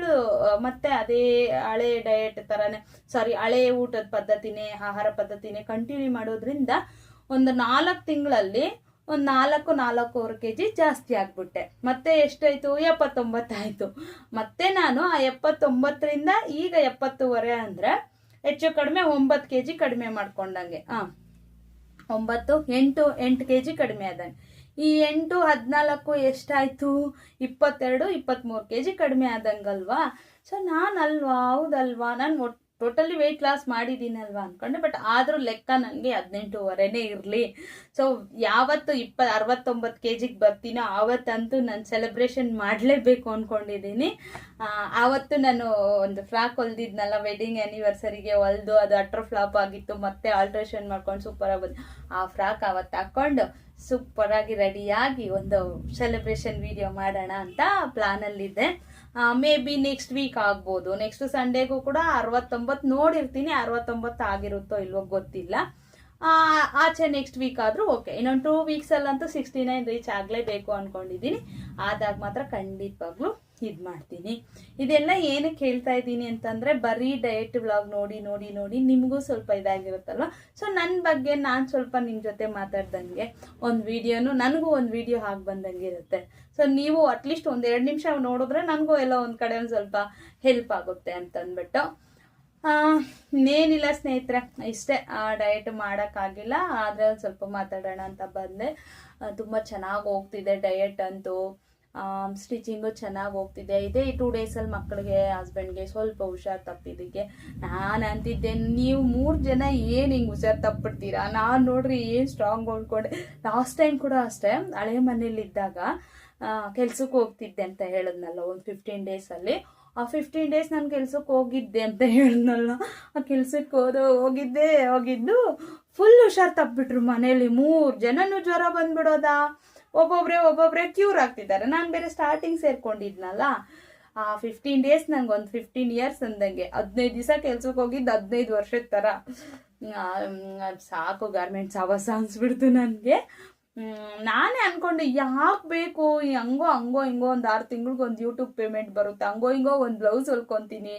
ಮತ್ತೆ ಅದೇ ಹಳೆ ಡಯಟ್ ಥರನೇ ಸಾರಿ ಹಳೆ ಊಟದ ಪದ್ಧತಿನೇ, ಆಹಾರ ಪದ್ಧತಿನೇ ಕಂಟಿನ್ಯೂ ಮಾಡೋದ್ರಿಂದ ಒಂದು ನಾಲ್ಕು ತಿಂಗಳಲ್ಲಿ ಒಂದು ನಾಲ್ಕು ನಾಲ್ಕೂವರೆ ಕೆ ಜಿ ಜಾಸ್ತಿ ಆಗಿಬಿಟ್ಟೆ. ಮತ್ತೆ ಎಷ್ಟಾಯಿತು? ಎಪ್ಪತ್ತೊಂಬತ್ತಾಯಿತು. ಮತ್ತೆ ನಾನು ಆ ಎಪ್ಪತ್ತೊಂಬತ್ತರಿಂದ ಈಗ ಎಪ್ಪತ್ತುವರೆ ಅಂದರೆ ಹೆಚ್ಚು ಕಡಿಮೆ ಒಂಬತ್ತು ಕೆ ಜಿ ಕಡಿಮೆ ಮಾಡ್ಕೊಂಡಂಗೆ. ಹಾಂ ಒಂಬತ್ತು, ಎಂಟು ಎಂಟು ಕೆ ಜಿ ಕಡಿಮೆ ಆದಂಗೆ. ಈ ಎಂಟು, ಹದಿನಾಲ್ಕು ಎಷ್ಟಾಯಿತು? ಇಪ್ಪತ್ತೆರಡು, ಇಪ್ಪತ್ತ್ಮೂರು ಕೆ ಜಿ ಕಡಿಮೆ ಆದಂಗಲ್ವಾ? ಸೊ ನಾನು ಅಲ್ವಾ ಹೌದಲ್ವಾ? ನಾನು ಟೋಟಲಿ ವೆಯ್ಟ್ ಲಾಸ್ ಮಾಡಿದ್ದೀನಲ್ವಾ ಅಂದ್ಕೊಂಡೆ ಬಟ್ ಆದರೂ ಲೆಕ್ಕ ನನಗೆ ಹದಿನೆಂಟುವರೆನೇ ಇರಲಿ. ಸೊ ಯಾವತ್ತು ಇಪ್ಪ, ಅರವತ್ತೊಂಬತ್ತು ಕೆ ಜಿಗೆ ಬರ್ತೀನೋ ಆವತ್ತಂತೂ ನಾನು ಸೆಲೆಬ್ರೇಷನ್ ಮಾಡಲೇಬೇಕು ಅಂದ್ಕೊಂಡಿದ್ದೀನಿ ಆವತ್ತು ನಾನು ಒಂದು ಫ್ರಾಕ್ ಹೊಲ್ದಿದ್ನಲ್ಲ ವೆಡ್ಡಿಂಗ್ ಆ್ಯನಿವರ್ಸರಿಗೆ ಹೊಲ್ದು ಅದು ಅಟ್ರ ಫ್ಲಾಪ್ ಆಗಿತ್ತು, ಮತ್ತೆ ಆಲ್ಟ್ರೇಷನ್ ಮಾಡ್ಕೊಂಡು ಸೂಪರಾಗಿ ಬಂದು ಆ ಫ್ರಾಕ್ ಆವತ್ತು ಹಾಕ್ಕೊಂಡು ಸೂಪರಾಗಿ ರೆಡಿಯಾಗಿ ಒಂದು ಸೆಲೆಬ್ರೇಷನ್ ವಿಡಿಯೋ ಮಾಡೋಣ ಅಂತ ಪ್ಲಾನಲ್ಲಿದ್ದೆ ಮೇ ಬಿ ನೆಕ್ಸ್ಟ್ ವೀಕ್ ಆಗ್ಬೋದು. ನೆಕ್ಸ್ಟ್ ಸಂಡೇಗೂ ಕೂಡ ಅರವತ್ತೊಂಬತ್ತು ನೋಡಿರ್ತೀನಿ. ಅರವತ್ತೊಂಬತ್ತು ಆಗಿರುತ್ತೋ ಇಲ್ವೋ ಗೊತ್ತಿಲ್ಲ. ಆಚೆ ನೆಕ್ಸ್ಟ್ ವೀಕ್ ಆದರೂ ಓಕೆ ಇನ್ನೊಂದು ಟೂ ವೀಕ್ಸಲ್ಲಂತೂ ಸಿಕ್ಸ್ಟಿ ನೈನ್ ರೀಚ್ ಆಗಲೇಬೇಕು ಅಂದ್ಕೊಂಡಿದ್ದೀನಿ ಆದಾಗ ಮಾತ್ರ ಖಂಡಿತವಾಗ್ಲೂ ಇದು ಮಾಡ್ತೀನಿ. ಇದೆಲ್ಲ ಏನಕ್ಕೆ ಹೇಳ್ತಾ ಇದ್ದೀನಿ ಅಂತಂದರೆ ಬರೀ ಡಯಟ್ ವ್ಲಾಗ್ ನೋಡಿ ನೋಡಿ ನೋಡಿ ನಿಮಗೂ ಸ್ವಲ್ಪ ಇದಾಗಿರುತ್ತಲ್ಲ ಸೊ ನನ್ನ ಬಗ್ಗೆ ನಾನು ಸ್ವಲ್ಪ ನಿಮ್ಮ ಜೊತೆ ಮಾತಾಡ್ದಂಗೆ ಒಂದು ವೀಡಿಯೋನು ನನಗೂ ಒಂದು ವೀಡಿಯೋ ಹಾಕಿ ಬಂದಂಗೆ ಇರುತ್ತೆ ಸೊ ನೀವು ಅಟ್ಲೀಸ್ಟ್ ಒಂದು ಎರಡು ನಿಮಿಷ ನೋಡಿದ್ರೆ ನನಗೂ ಎಲ್ಲ ಒಂದು ಕಡೆ ಒಂದು ಸ್ವಲ್ಪ ಹೆಲ್ಪ್ ಆಗುತ್ತೆ ಅಂತಂದ್ಬಿಟ್ಟು. ಇನ್ನೇನಿಲ್ಲ ಸ್ನೇಹಿತರೆ, ಇಷ್ಟೇ. ಆ ಡಯಟ್ ಮಾಡೋಕ್ಕಾಗಿಲ್ಲ, ಆದರೆ ಒಂದು ಸ್ವಲ್ಪ ಮಾತಾಡೋಣ ಅಂತ ಬಂದೆ. ತುಂಬ ಚೆನ್ನಾಗಿ ಹೋಗ್ತಿದೆ ಡಯಟ್ ಅಂತೂ. ಸ್ಟಿಚಿಂಗು ಚೆನ್ನಾಗಿ ಹೋಗ್ತಿದೆ. ಇದೇ ಟೂ ಡೇಸಲ್ಲಿ ಮಕ್ಕಳಿಗೆ ಹಸ್ಬೆಂಡ್ಗೆ ಸ್ವಲ್ಪ ಹುಷಾರು ತಪ್ಪಿದ್ದಕ್ಕೆ. ನಾನು ಅಂತಿದ್ದೆ ನೀವು ಮೂರು ಜನ ಏನು ಹಿಂಗೆ ಹುಷಾರು ತಪ್ಪಿಡ್ತೀರಾ? ನಾನು ನೋಡ್ರಿ ಏನು ಸ್ಟ್ರಾಂಗ್ ಹೊಂದ್ಕೊಂಡೆ. ಲಾಸ್ಟ್ ಟೈಮ್ ಕೂಡ ಅಷ್ಟೇ, ಹಳೆ ಮನೇಲಿದ್ದಾಗ ಕೆಲ್ಸಕ್ಕೆ ಹೋಗ್ತಿದ್ದೆ ಅಂತ ಹೇಳಿದ್ನಲ್ಲ, ಒಂದು ಫಿಫ್ಟೀನ್ ಡೇಸಲ್ಲಿ ಆ ಫಿಫ್ಟೀನ್ ಡೇಸ್ ನಾನು ಕೆಲ್ಸಕ್ಕೆ ಹೋಗಿದ್ದೆ ಅಂತ ಹೇಳಿದ್ನಲ್ಲ, ಆ ಕೆಲ್ಸಕ್ಕೆ ಹೋದ, ಹೋಗಿದ್ದೆ, ಹೋಗಿದ್ದು ಫುಲ್ ಹುಷಾರು ತಪ್ಪಿಬಿಟ್ರು ಮನೇಲಿ. ಮೂರು ಜನನೂ ಜ್ವರ ಬಂದ್ಬಿಡೋದಾ? ಒಬ್ಬೊಬ್ರೆ ಒಬ್ಬೊಬ್ರೆ ಕ್ಯೂರ್ ಆಗ್ತಿದ್ದಾರೆ. ನಾನು ಬೇರೆ ಸ್ಟಾರ್ಟಿಂಗ್ ಸೇರ್ಕೊಂಡಿದ್ನಲ್ಲ, ಆ ಫಿಫ್ಟೀನ್ ಡೇಸ್ ನಂಗೆ ಒಂದು ಫಿಫ್ಟೀನ್ ಇಯರ್ಸ್ ಅಂದಂಗೆ. ಹದಿನೈದು ದಿವಸ ಕೆಲ್ಸಕ್ಕೆ ಹೋಗಿದ್ದು ಹದಿನೈದು ವರ್ಷದ ಥರ ಸಾಕು ಗಾರ್ಮೆಂಟ್ಸ್ ಅವಸ ಅನ್ಸ್ಬಿಡ್ತು ನನಗೆ. ನಾನೇ ಅನ್ಕೊಂಡೆ ಯಾಕೆ ಬೇಕು? ಹಂಗೋ ಹಂಗೋ, ಹಿಂಗೋ ಒಂದು ಆರು ತಿಂಗ್ಳಿಗೆ ಯೂಟ್ಯೂಬ್ ಪೇಮೆಂಟ್ ಬರುತ್ತೆ. ಹಂಗೋ, ಹಿಂಗೋ ಒಂದು ಬ್ಲೌಸ್ ಹೊಲ್ಕೊತೀನಿ.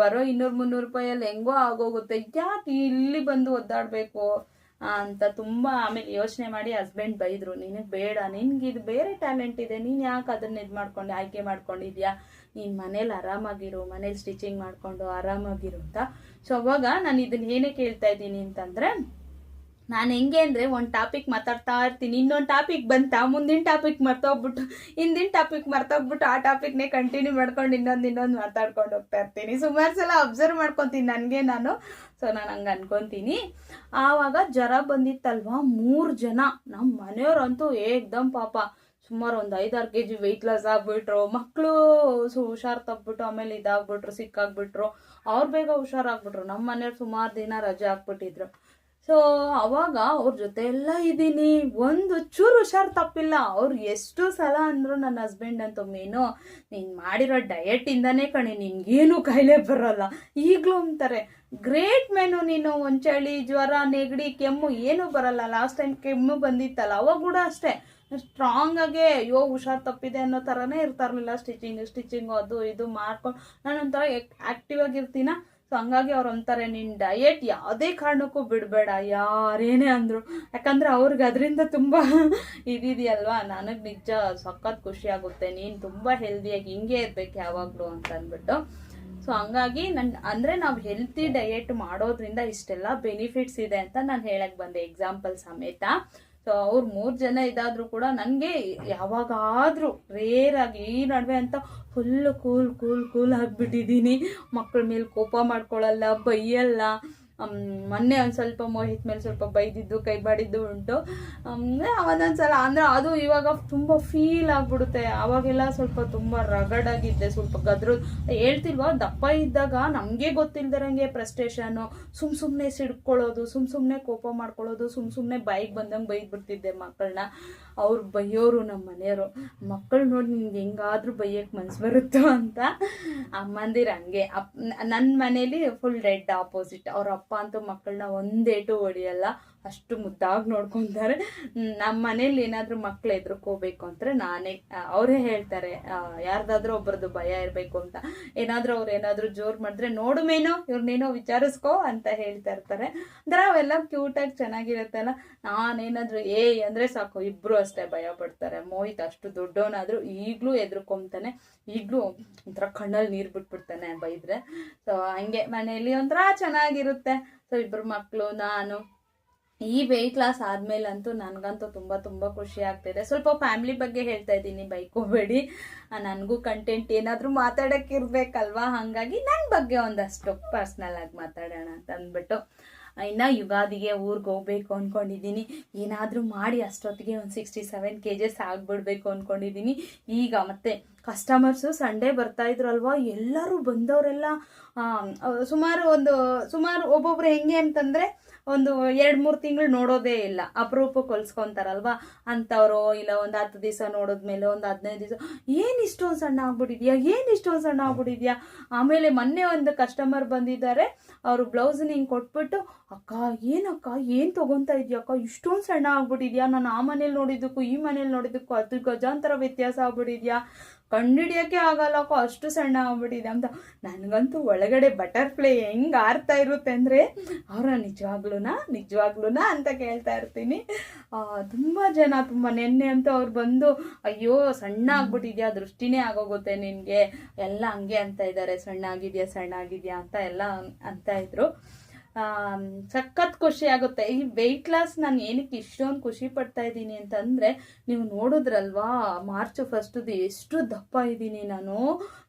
ಬರೋ ಇನ್ನೂರು ಮುನ್ನೂರು ರೂಪಾಯಲ್ಲಿ ಹೆಂಗೋ ಆಗೋಗುತ್ತೆ. ಯಾಕೆ ಇಲ್ಲಿ ಬಂದು ಒದ್ದಾಡಬೇಕು? ಅಂತ ತುಂಬ ಆಮೇಲೆ ಯೋಚನೆ ಮಾಡಿ ಹಸ್ಬೆಂಡ್ ಬೈದ್ರು, ನಿನಗೆ ಬೇಡ, ನಿನ್ಗೆ ಇದು ಬೇರೆ ಟ್ಯಾಲೆಂಟ್ ಇದೆ, ನೀನು ಯಾಕೆ ಅದನ್ನ ಇದು ಮಾಡ್ಕೊಂಡು, ಆಯ್ಕೆ ಮಾಡ್ಕೊಂಡಿದ್ಯಾ? ನೀನು ಮನೇಲಿ ಆರಾಮಾಗಿರು, ಮನೇಲಿ ಸ್ಟಿಚಿಂಗ್ ಮಾಡಿಕೊಂಡು ಆರಾಮಾಗಿರು ಅಂತ. ಸೊ ಅವಾಗ ನಾನು ಇದನ್ನ ಏನೇ ಕೇಳ್ತಾ ಇದ್ದೀನಿ ಅಂತಂದರೆ ನಾನು ಹೆಂಗೆ ಅಂದರೆ ಒಂದು ಟಾಪಿಕ್ ಮಾತಾಡ್ತಾ ಇರ್ತೀನಿ. ಇನ್ನೊಂದು ಟಾಪಿಕ್ ಬಂತಾ? ಮುಂದಿನ ಟಾಪಿಕ್ ಮರ್ತೋಗ್ಬಿಟ್ಟು, ಹಿಂದಿನ ಟಾಪಿಕ್ ಮರ್ತೋಗ್ಬಿಟ್ಟು ಆ ಟಾಪಿಕ್ನೇ ಕಂಟಿನ್ಯೂ ಮಾಡ್ಕೊಂಡು ಇನ್ನೊಂದು ಇನ್ನೊಂದು ಮಾತಾಡ್ಕೊಂಡು ಹೋಗ್ತಾ ಇರ್ತೀನಿ. ಸುಮಾರು ಸಲ ಅಬ್ಸರ್ವ್ ಮಾಡ್ಕೊತೀನಿ ನನಗೆ ನಾನು. ಸೊ ನಾನು ಹಂಗೆ ಅನ್ಕೊತೀನಿ. ಆವಾಗ ಜ್ವರ ಬಂದಿತ್ತಲ್ವಾ? ಮೂರು ಜನ. ನಮ್ಮ ಮನೆಯವ್ರಂತೂ ಏಕ್ದಮ್ ಪಾಪ. ಸುಮಾರು ಒಂದು ಐದಾರು ಕೆ ಜಿ ವೆಯ್ಟ್ ಲಾಸ್ ಆಗ್ಬಿಟ್ರು. ಮಕ್ಕಳು ಸು ಹುಷಾರು ತಪ್ಪಿಬಿಟ್ಟು, ಆಮೇಲೆ ಇದಾಗ್ಬಿಟ್ರು, ಸಿಕ್ಕಾಗ್ಬಿಟ್ರು. ಅವ್ರು ಬೇಗ ಹುಷಾರಾಗ್ಬಿಟ್ರು ನಮ್ಮ ಮನೆಯವ್ರು ಸುಮಾರು ದಿನ ರಜೆ ಹಾಕ್ಬಿಟ್ಟಿದ್ರು. ಸೊ ಅವಾಗ ಅವ್ರ ಜೊತೆ ಎಲ್ಲ ಇದ್ದೀನಿ. ಒಂದು ಚೂರು ಹುಷಾರು ತಪ್ಪಿಲ್ಲ. ಅವ್ರು ಎಷ್ಟು ಸಲ ಅಂದರು ನನ್ನ ಹಸ್ಬೆಂಡ್ ಅಂತ ಮೀನು ನೀನು ಮಾಡಿರೋ ಡಯಟಿಂದನೇ ಕಣಿ, ನಿನ್ಗೇನು ಕಾಯಿಲೆ ಬರೋಲ್ಲ. ಈಗಲೂ ಅಂತಾರೆ. ಗ್ರೇಟ್ ಮೆನು ನೀನು ಒಂದು ಚಳಿ ಜ್ವರ, ನೆಗಡಿ, ಕೆಮ್ಮು, ಏನೂ ಬರಲ್ಲ. ಲಾಸ್ಟ್ ಟೈಮ್ ಕೆಮ್ಮು ಬಂದಿತ್ತಲ್ಲ, ಅವಾಗ ಕೂಡ ಅಷ್ಟೇ. ಸ್ಟ್ರಾಂಗ್ ಆಗಿ, ಅಯ್ಯೋ, ಹುಷಾರು ತಪ್ಪಿದೆ ಅನ್ನೋ ಥರನೇ ಇರ್ತಾರಲಿಲ್ಲ ಸ್ಟಿಚಿಂಗ್ ಸ್ಟಿಚಿಂಗು ಅದು, ಇದು ಮಾಡ್ಕೊಂಡು ನಾನು ಒಂಥರ ಆ್ಯಕ್ಟಿವ್ ಆಗಿರ್ತೀನ? ಹಂಗಾಗಿ ಅವ್ರು ಅಂತಾರೆ ನಿನ್ನ ಡಯೆಟ್ ಯಾವುದೇ ಕಾರಣಕ್ಕೂ ಬಿಡಬೇಡ, ಯಾರೇನೇ ಅಂದ್ರು. ಯಾಕಂದ್ರೆ ಅವ್ರಿಗೆ ಅದರಿಂದ ತುಂಬ ಇದಿದೆಯಲ್ವಾ? ನನಗೆ ನಿಜ ಸಖತ್ ಖುಷಿ ಆಗುತ್ತೆ. ನೀನು ತುಂಬ ಹೆಲ್ದಿಯಾಗಿ ಹಿಂಗೆ ಇರ್ಬೇಕು ಯಾವಾಗಲೂ ಅಂತ ಅಂದ್ಬಿಟ್ಟು. ಸೊ ಹಂಗಾಗಿ ನನ್ನ ಅಂದರೆ ನಾವು ಹೆಲ್ತಿ ಡಯೆಟ್ ಮಾಡೋದ್ರಿಂದ ಇಷ್ಟೆಲ್ಲ ಬೆನಿಫಿಟ್ಸ್ ಇದೆ ಅಂತ ನಾನು ಹೇಳಕ್ಕೆ ಬಂದೆ ಎಕ್ಸಾಂಪಲ್ ಸಮೇತ. ಸೊ ಅವ್ರು ಮೂರು ಜನ ಇದಾದರೂ ಕೂಡ ನನಗೆ ಯಾವಾಗಾದರೂ ರೇರಾಗಿ ಈ ನಡುವೆ ಅಂತ ಫುಲ್ಲು ಕೂಲ್ ಕೂಲ್ ಕೂಲ್ ಆಗಿಬಿಟ್ಟಿದ್ದೀನಿ ಮಕ್ಕಳ ಮೇಲೆ ಕೋಪ ಮಾಡ್ಕೊಳ್ಳಲ್ಲ ಬೈಯಲ್ಲ. ಮೊನ್ನೆ ಒಂದು ಸ್ವಲ್ಪ ಮೋಹಿತ್ ಮೇಲೆ ಸ್ವಲ್ಪ ಬೈದಿದ್ದು, ಕೈ ಬಾಡಿದ್ದು ಉಂಟು. ಒಂದೊಂದು ಸಲ ಅಂದರೆ ಅದು ಇವಾಗ ತುಂಬ ಫೀಲ್ ಆಗಿಬಿಡುತ್ತೆ. ಅವಾಗೆಲ್ಲ ಸ್ವಲ್ಪ ತುಂಬ ರಗಡಾಗಿದ್ದೆ, ಸ್ವಲ್ಪ ಗದ್ರ, ಹೇಳ್ತಿಲ್ವಾ, ದಪ್ಪ ಇದ್ದಾಗ ನಮಗೆ ಗೊತ್ತಿಲ್ದಿರಂಗೆ ಪ್ರೆಸ್ಟೇಷನು ಸುಮ್ ಸುಮ್ಮನೆ ಸಿಡ್ಕೊಳ್ಳೋದು, ಸುಮ್ ಸುಮ್ಮನೆ ಕೋಪ ಮಾಡ್ಕೊಳ್ಳೋದು, ಸುಮ್ ಸುಮ್ಮನೆ ಬೈಕ್ ಬಂದಂಗೆ ಬೈದ್ಬಿಡ್ತಿದ್ದೆ ಮಕ್ಕಳನ್ನ ಅವ್ರು ಬೈಯೋರು ನಮ್ಮ ಮನೆಯವರು. ಮಕ್ಕಳು ನೋಡಿ ನಿಂಗೆ ಹೆಂಗಾದ್ರೂ ಬೈಯಕ್ಕೆ ಮನ್ಸು ಬರುತ್ತೋ ಅಂತ ಅಮ್ಮಂದಿರ ಹಂಗೆ. ಅಪ್ ನನ್ನ ಮನೇಲಿ ಫುಲ್ ರೆಡ್ ಆಪೋಸಿಟ್ ಅವ್ರ ಅಪ್ಪ ಅಂತೂ ಮಕ್ಕಳನ್ನ ಒಂದೇಟು ಹೊಡಿಯಲ್ಲ. ಅಷ್ಟು ಮುದ್ದಾಗಿ ನೋಡ್ಕೊತಾರೆ. ನಮ್ಮ ಮನೇಲಿ ಏನಾದರೂ ಮಕ್ಳು ಎದುರ್ಕೋಬೇಕು ಅಂದರೆ ನಾನೇ. ಅವರೇ ಹೇಳ್ತಾರೆ ಯಾರ್ದಾದ್ರೂ ಒಬ್ರದ್ದು ಭಯ ಇರಬೇಕು ಅಂತ. ಏನಾದರೂ ಅವ್ರು ಏನಾದರೂ ಜೋರು ಮಾಡಿದ್ರೆ ನೋಡು ಮೇನೋ ಇವ್ರನ್ನೇನೋ ವಿಚಾರಿಸ್ಕೋ ಅಂತ ಹೇಳ್ತಾ ಇರ್ತಾರೆ. ಅಂದ್ರೆ ಅವೆಲ್ಲ ಕ್ಯೂಟಾಗಿ ಚೆನ್ನಾಗಿರುತ್ತಲ್ಲ. ನಾನೇನಾದರೂ, ಏ, ಅಂದರೆ ಸಾಕು ಇಬ್ಬರು ಅಷ್ಟೇ ಭಯ ಪಡ್ತಾರೆ. ಮೋಹಿತ್ ಅಷ್ಟು ದೊಡ್ಡವನಾದರೂ ಈಗಲೂ ಎದುರ್ಕೊಂತಾನೆ ಈಗಲೂ ಒಂಥರ ಕಣ್ಣಲ್ಲಿ ನೀರು ಬಿಟ್ಬಿಡ್ತಾನೆ, ಬೈದರೆ. ಸೊ ಹಂಗೆ ಮನೆಯಲ್ಲಿ ಒಂಥರ ಚೆನ್ನಾಗಿರುತ್ತೆ. ಸೊ ಇಬ್ಬರು ಮಕ್ಕಳು ನಾನು ಈ ವೆಯ್ಟ್ ಲಾಸ್ ಆದ್ಮೇಲಂತೂ ನನಗಂತೂ ತುಂಬ ತುಂಬ ಖುಷಿ ಆಗ್ತಿದೆ. ಸ್ವಲ್ಪ ಫ್ಯಾಮಿಲಿ ಬಗ್ಗೆ ಹೇಳ್ತಾ ಇದ್ದೀನಿ ಬೈಕೋಬೇಡಿ ನನಗೂ ಕಂಟೆಂಟ್ ಏನಾದರೂ ಮಾತಾಡೋಕ್ಕಿರ್ಬೇಕಲ್ವಾ? ಹಾಗಾಗಿ ನನ್ನ ಬಗ್ಗೆ ಒಂದಷ್ಟು ಪರ್ಸ್ನಲ್ ಆಗಿ ಮಾತಾಡೋಣ ಅಂತ ಅಂದ್ಬಿಟ್ಟು. ಇನ್ನು ಯುಗಾದಿಗೆ ಊರಿಗೆ ಹೋಗ್ಬೇಕು ಅಂದ್ಕೊಂಡಿದ್ದೀನಿ ಏನಾದರೂ ಮಾಡಿ ಅಷ್ಟೊತ್ತಿಗೆ ಒಂದು ಸಿಕ್ಸ್ಟಿ ಸೆವೆನ್ ಕೆ ಜಸ್ ಆಗಿಬಿಡ್ಬೇಕು ಅಂದ್ಕೊಂಡಿದ್ದೀನಿ ಈಗ ಮತ್ತೆ ಕಸ್ಟಮರ್ಸು ಸಂಡೇ ಬರ್ತಾ ಇದ್ರಲ್ವಾ? ಎಲ್ಲರೂ ಬಂದವರೆಲ್ಲ ಸುಮಾರು ಒಂದು, ಸುಮಾರು ಒಬ್ಬೊಬ್ರು ಹೆಂಗೆ ಅಂತಂದರೆ ಒಂದು ಎರಡು, ಮೂರು ತಿಂಗಳು ನೋಡೋದೇ ಇಲ್ಲ. ಅಪರೂಪ ಕೊಲ್ಸ್ಕೊಂತಾರಲ್ವಾ? ಅಂಥವ್ರು ಇಲ್ಲ ಒಂದು ಹತ್ತು ದಿವಸ ನೋಡಿದ್ಮೇಲೆ ಒಂದು ಹದಿನೈದು ದಿವಸ. ಏನು ಇಷ್ಟೊಂದು ಸಣ್ಣ ಆಗ್ಬಿಟ್ಟಿದ್ಯಾ? ಏನು ಇಷ್ಟೊಂದು ಸಣ್ಣ ಆಗ್ಬಿಟ್ಟಿದ್ಯಾ? ಆಮೇಲೆ ಮೊನ್ನೆ ಒಂದು ಕಸ್ಟಮರ್ ಬಂದಿದ್ದಾರೆ. ಅವರು ಬ್ಲೌಸ್ ಹಿಂಗೆ ಕೊಟ್ಬಿಟ್ಟು, ಅಕ್ಕ, ಏನಕ್ಕ? ಏನು ತೊಗೊತಾ ಇದೆಯಾ ಅಕ್ಕ? ಇಷ್ಟೊಂದು ಸಣ್ಣ ಆಗ್ಬಿಟ್ಟಿದ್ಯಾ? ನಾನು ಆ ಮನೇಲಿ ನೋಡಿದ್ದಕ್ಕೂ, ಈ ಮನೇಲಿ ನೋಡಿದ್ದಕ್ಕೂ ಅದು ಗಜಾಂತರ ವ್ಯತ್ಯಾಸ ಆಗ್ಬಿಟ್ಟಿದ್ಯಾ? ಕಂಡಿಡಿಯೋಕ್ಕೆ ಆಗಲ್ಲಕ್ಕೋ ಅಷ್ಟು ಸಣ್ಣ ಆಗ್ಬಿಟ್ಟಿದೆ ಅಂತ. ನನಗಂತೂ ಒಳಗಡೆ ಬಟರ್ಫ್ಲೈ ಹೆಂಗೆ ಆರ್ತಾ ಇರುತ್ತೆ ಅಂದರೆ, ಅವರ ನಿಜವಾಗ್ಲೂನ, ನಿಜವಾಗ್ಲೂನಾ ಅಂತ ಕೇಳ್ತಾ ಇರ್ತೀನಿ. ತುಂಬ ಜನ, ತುಂಬ ನೆನ್ನೆ ಅಂತ ಅವ್ರು ಬಂದು, ಅಯ್ಯೋ, ಸಣ್ಣ ಆಗ್ಬಿಟ್ಟಿದ್ಯಾ, ದೃಷ್ಟಿನೇ ಆಗೋಗುತ್ತೆ ನಿನಗೆ. ಎಲ್ಲ ಹಂಗೆ ಅಂತ ಇದ್ದಾರೆ. ಸಣ್ಣ ಆಗಿದ್ಯಾ, ಸಣ್ಣ ಆಗಿದೆಯಾ ಅಂತ ಎಲ್ಲ ಅಂತ ಇದ್ರು. ಸಖತ್ ಖುಷಿ ಆಗುತ್ತೆ. ಈ ವೆಯ್ಟ್ ಲಾಸ್ ನಾನು ಏನಕ್ಕೆ ಇಷ್ಟೊಂದು ಖುಷಿ ಪಡ್ತಾ ಇದ್ದೀನಿ ಅಂತಂದರೆ, ನೀವು ನೋಡಿದ್ರಲ್ವಾ, ಮಾರ್ಚ್ ಫಸ್ಟದು ಎಷ್ಟು ದಪ್ಪ ಇದ್ದೀನಿ ನಾನು.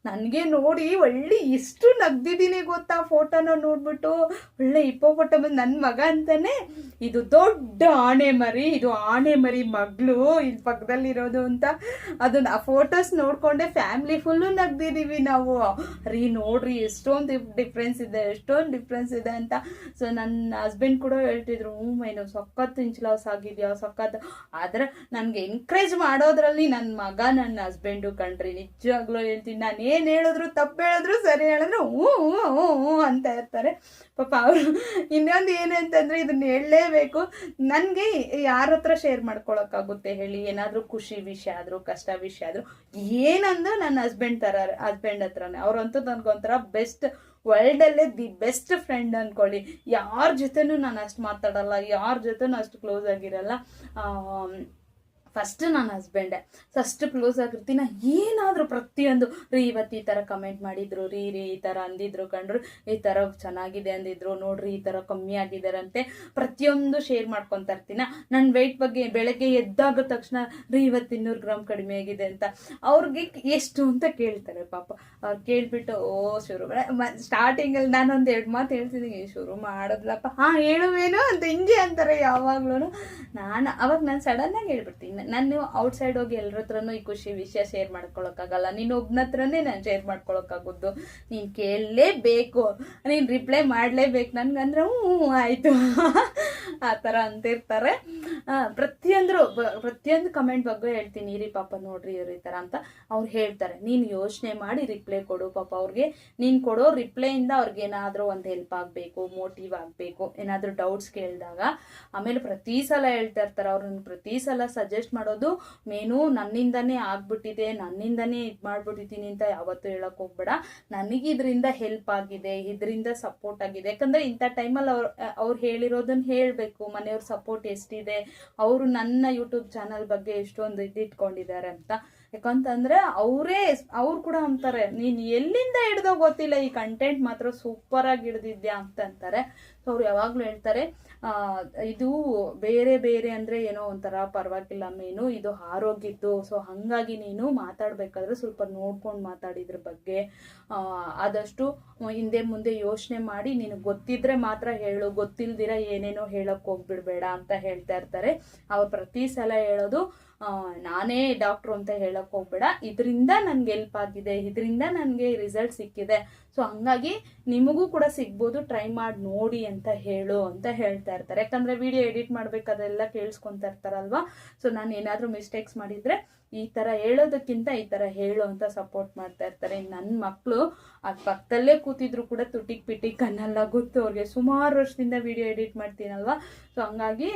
ನನಗೆ ನೋಡಿ ಒಳ್ಳೆ ಎಷ್ಟು ನಗ್ದಿದ್ದೀನಿ ಗೊತ್ತಾ ಫೋಟೋನ ನೋಡ್ಬಿಟ್ಟು. ಒಳ್ಳೆ ಹಿಪ್ಪೋಪೊಟಮಸ್ ನನ್ನ ಮಗ ಅಂತಾನೆ. ಇದು ದೊಡ್ಡ ಆಣೆ ಮರಿ, ಇದು ಆಣೆ ಮರಿ ಮಗಳು ಇಲ್ಲಿ ಪಕ್ಕದಲ್ಲಿರೋದು ಅಂತ. ಅದನ್ನ ಆ ಫೋಟೋಸ್ ನೋಡಿಕೊಂಡೆ ಫ್ಯಾಮಿಲಿ ಫುಲ್ಲು ನಗ್ದಿದ್ದೀವಿ ನಾವು. ರೀ ನೋಡ್ರಿ ಎಷ್ಟೊಂದು ಡಿಫ್ರೆನ್ಸ್ ಇದೆ, ಎಷ್ಟೊಂದು ಡಿಫ್ರೆನ್ಸ್ ಇದೆ ಅಂತ. ಸೊ ನನ್ನ ಹಸ್ಬೆಂಡ್ ಕೂಡ ಹೇಳ್ತಿದ್ರು ಹ್ಞೂ ಮೈನು ಸಖತ್ ಇಂಚ್ ಲಾಸ್ ಆಗಿದ್ಯಾ, ಸಖತ್. ಆದ್ರೆ ನನಗೆ ಎನ್ಕರೇಜ್ ಮಾಡೋದ್ರಲ್ಲಿ ನನ್ನ ಮಗ, ನನ್ನ ಹಸ್ಬೆಂಡು ಕಣ್ರಿ ನಿಜವಾಗ್ಲೂ ಹೇಳ್ತೀನಿ. ನಾನು ಏನು ಹೇಳಿದ್ರು, ತಪ್ಪು ಹೇಳಿದ್ರು, ಸರಿ ಹೇಳಿದ್ರು, ಹ್ಞೂ ಹ್ಞೂ ಹ್ಞೂ ಅಂತ ಇರ್ತಾರೆ ಪಾಪ ಅವರು ಇನ್ನೊಂದು ಏನಂತಂದ್ರೆ ಇದನ್ನ ಹೇಳಲೇಬೇಕು. ನನಗೆ ಯಾರ ಹತ್ರ ಶೇರ್ ಮಾಡ್ಕೊಳಕ್ಕಾಗುತ್ತೆ ಹೇಳಿ, ಏನಾದರೂ ಖುಷಿ ವಿಷಯ ಆದರೂ, ಕಷ್ಟ ವಿಷಯ ಆದರೂ ಏನಂದು ನನ್ನ ಹಸ್ಬೆಂಡ್ ಥರ ಹಸ್ಬೆಂಡ್ ಹತ್ರನೇ. ಅವ್ರಂತೂ ನನಗೊಂಥರ ಬೆಸ್ಟ್ ವರ್ಲ್ಡಲ್ಲೇ ದಿ ಬೆಸ್ಟ್ ಫ್ರೆಂಡ್ ಅಂದ್ಕೊಳ್ಳಿ ಯಾರ ಜೊತೆನೂ ನಾನು ಅಷ್ಟು ಮಾತಾಡಲ್ಲ, ಯಾರ ಜೊತೆನೂ ಅಷ್ಟು ಕ್ಲೋಸ್ ಆಗಿರಲ್ಲ. ಫಸ್ಟ್ ನನ್ನ ಹಸ್ಬೆಂಡೆ ಫಸ್ಟ್ ಕ್ಲೋಸ್ ಆಗಿರ್ತೀನಿ ಏನಾದರೂ ಪ್ರತಿಯೊಂದು, ರೀ ಇವತ್ತು ಈ ಥರ ಕಮೆಂಟ್ ಮಾಡಿದ್ರು, ರೀ ರೀ, ಈ ಥರ ಅಂದಿದ್ರು ಕಂಡ್ರು, ಈ ಥರ ಚೆನ್ನಾಗಿದೆ ಅಂದಿದ್ರು, ನೋಡ್ರಿ, ಈ ಥರ ಕಮ್ಮಿ ಆಗಿದ್ದಾರಂತೆ ಪ್ರತಿಯೊಂದು ಶೇರ್ ಮಾಡ್ಕೊತಾ ಇರ್ತೀನಿ. ನನ್ನ ವೆಯ್ಟ್ ಬಗ್ಗೆ ಬೆಳಗ್ಗೆ ಎದ್ದಾಗ ತಕ್ಷಣ, ರೀ ಇವತ್ತು ಇನ್ನೂರು ಗ್ರಾಮ್ ಕಡಿಮೆ ಆಗಿದೆ ಅಂತ, ಅವ್ರಿಗೆ ಎಷ್ಟು ಅಂತ ಕೇಳ್ತಾರೆ ಪಾಪ. ಅವ್ರು ಕೇಳ್ಬಿಟ್ಟು, ಓ, ಶುರು ಸ್ಟಾರ್ಟಿಂಗಲ್ಲಿ ನಾನೊಂದು ಎರಡು ಮಾತು ಹೇಳ್ತಿದ್ದೀನಿ ಶುರು ಮಾಡಿದ್ಲಪ್ಪ. ಹಾಂ ಹೇಳುವೇನು ಅಂತ ಹಿಂಗೆ ಅಂತಾರೆ ಯಾವಾಗ್ಲೂ ನಾನು, ಅವಾಗ ನಾನು ಸಡನ್ನಾಗಿ ಹೇಳ್ಬಿಡ್ತೀನಿ. ನಾನು ಔಟ್ಸೈಡ್ ಹೋಗಿ ಎಲ್ಲರ ಹತ್ರನೂ ಈ ಖುಷಿ ವಿಷಯ ಶೇರ್ ಮಾಡ್ಕೊಳಕ್ಕಾಗಲ್ಲ. ನೀನು ಒಬ್ಬನ ಹತ್ರನೇ ನಾನು ಶೇರ್ ಮಾಡ್ಕೊಳಕ್ಕಾಗೋದು. ನೀನು ಕೇಳಲೇಬೇಕು. ನೀನು ರಿಪ್ಲೈ ಮಾಡಲೇಬೇಕು. ನನ್ಗಂದ್ರೆ ಹ್ಞೂ ಆಯಿತು. ಆ ಥರ ಅಂತಿರ್ತಾರೆ. ಪ್ರತಿಯೊಂದ್ರು ಪ್ರತಿಯೊಂದು ಕಮೆಂಟ್ ಬಗ್ಗೆ ಹೇಳ್ತೀನಿ. ರೀ ಪಾಪ ನೋಡ್ರಿ ಇವ್ರು ಈ ಥರ ಅಂತ ಅವ್ರು ಹೇಳ್ತಾರೆ. ನೀನು ಯೋಚನೆ ಮಾಡಿ ರಿಪ್ಲೈ ಕೊಡು. ಪಾಪ ಅವ್ರಿಗೆ, ನೀನು ಕೊಡೋ ರಿಪ್ಲೈಯಿಂದ ಅವ್ರಿಗೆ ಏನಾದರೂ ಒಂದು ಹೆಲ್ಪ್ ಆಗಬೇಕು ಮೋಟಿವ್ ಆಗಬೇಕು. ಏನಾದರೂ ಡೌಟ್ಸ್ ಕೇಳಿದಾಗ ಆಮೇಲೆ ಪ್ರತಿ ಸಲ ಹೇಳ್ತಾ ಇರ್ತಾರೆ. ಅವ್ರನ್ನ ಪ್ರತಿ ಸಲ ಸಜೆಸ್ಟ್ ಮಾಡೋದು ಮೇನು ನನ್ನಿಂದನೇ ಆಗ್ಬಿಟ್ಟಿದೆ, ನನ್ನಿಂದನೇ ಇದು ಮಾಡ್ಬಿಟ್ಟಿದ್ದೀನಿ ಅಂತ ಯಾವತ್ತೂ ಹೇಳಕ್ ಹೋಗ್ಬೇಡ. ನನಗೆ ಇದರಿಂದ ಹೆಲ್ಪ್ ಆಗಿದೆ, ಇದರಿಂದ ಸಪೋರ್ಟ್ ಆಗಿದೆ. ಯಾಕಂದ್ರೆ ಇಂಥ ಟೈಮಲ್ಲಿ ಅವ್ರು ಅವ್ರು ಹೇಳಿರೋದನ್ನ ಹೇಳಬೇಕು. ಮನೆಯವ್ರ ಸಪೋರ್ಟ್ ಎಷ್ಟಿದೆ? ಅವರು ನನ್ನ ಯೂಟ್ಯೂಬ್ ಚಾನಲ್ ಬಗ್ಗೆ ಎಷ್ಟೊಂದು ಇದು ಇಟ್ಕೊಂಡಿದ್ದಾರೆ ಅಂತ. ಯಾಕಂತಂದ್ರೆ ಅವರೇ ಅವ್ರು ಕೂಡ ಅಂತಾರೆ, ನೀನು ಎಲ್ಲಿಂದ ಹಿಡ್ದೋ ಗೊತ್ತಿಲ್ಲ, ಈ ಕಂಟೆಂಟ್ ಮಾತ್ರ ಸೂಪರ್ ಆಗಿ ಹಿಡ್ದಿದ್ಯಾ ಅಂತ ಅಂತಾರೆ. ಸೊ ಅವ್ರು ಯಾವಾಗಲೂ ಹೇಳ್ತಾರೆ ಇದು ಬೇರೆ ಬೇರೆ ಅಂದರೆ ಏನೋ ಒಂಥರ ಪರವಾಗಿಲ್ಲ ಮೇನು, ಇದು ಆರೋಗ್ಯದ್ದು ಸೊ ಹಾಗಾಗಿ ನೀನು ಮಾತಾಡಬೇಕಾದ್ರೆ ಸ್ವಲ್ಪ ನೋಡ್ಕೊಂಡು ಮಾತಾಡಿದ್ರ ಬಗ್ಗೆ. ಆದಷ್ಟು ಹಿಂದೆ ಮುಂದೆ ಯೋಚನೆ ಮಾಡಿ, ನಿನಗೆ ಗೊತ್ತಿದ್ರೆ ಮಾತ್ರ ಹೇಳು, ಗೊತ್ತಿಲ್ದಿರ ಏನೇನೋ ಹೇಳಕ್ ಹೋಗ್ಬಿಡ್ಬೇಡ ಅಂತ ಹೇಳ್ತಾ ಇರ್ತಾರೆ. ಅವ್ರು ಪ್ರತಿ ಸಲ ಹೇಳೋದು ನಾನೇ ಡಾಕ್ಟ್ರು ಅಂತ ಹೇಳಕ್ ಹೋಗ್ಬೇಡ. ಇದರಿಂದ ನನ್ಗೆ ಹೆಲ್ಪ್ ಆಗಿದೆ, ಇದರಿಂದ ನನಗೆ ರಿಸಲ್ಟ್ ಸಿಕ್ಕಿದೆ. ಸೊ ಹಂಗಾಗಿ ನಿಮಗೂ ಕೂಡ ಸಿಗ್ಬೋದು ಟ್ರೈ ಮಾಡಿ ನೋಡಿ ಅಂತ ಹೇಳು ಅಂತ ಹೇಳ್ತಾ ಇರ್ತಾರೆ. ಯಾಕಂದ್ರೆ ವಿಡಿಯೋ ಎಡಿಟ್ ಮಾಡ್ಬೇಕಾದ್ರೆಲ್ಲ ಕೇಳಿಸ್ಕೊಂತಾ ಇರ್ತಾರಲ್ವಾ? ಸೊ ನಾನು ಏನಾದರೂ ಮಿಸ್ಟೇಕ್ಸ್ ಮಾಡಿದ್ರೆ ಈ ಥರ ಹೇಳೋದಕ್ಕಿಂತ ಈ ಥರ ಹೇಳು ಅಂತ ಸಪೋರ್ಟ್ ಮಾಡ್ತಾ ಇರ್ತಾರೆ. ನನ್ನ ಮಕ್ಕಳು ಅದು ಪಕ್ಕದಲ್ಲೇ ಕೂತಿದ್ರು ಕೂಡ ತುಟಿಕ್ ಪಿಟಿಕ್ ಅನ್ನಲ್ಲ ಗೊತ್ತು. ಅವ್ರಿಗೆ ಸುಮಾರು ವರ್ಷದಿಂದ ವಿಡಿಯೋ ಎಡಿಟ್ ಮಾಡ್ತೀನಲ್ವಾ? ಸೊ ಹಂಗಾಗಿ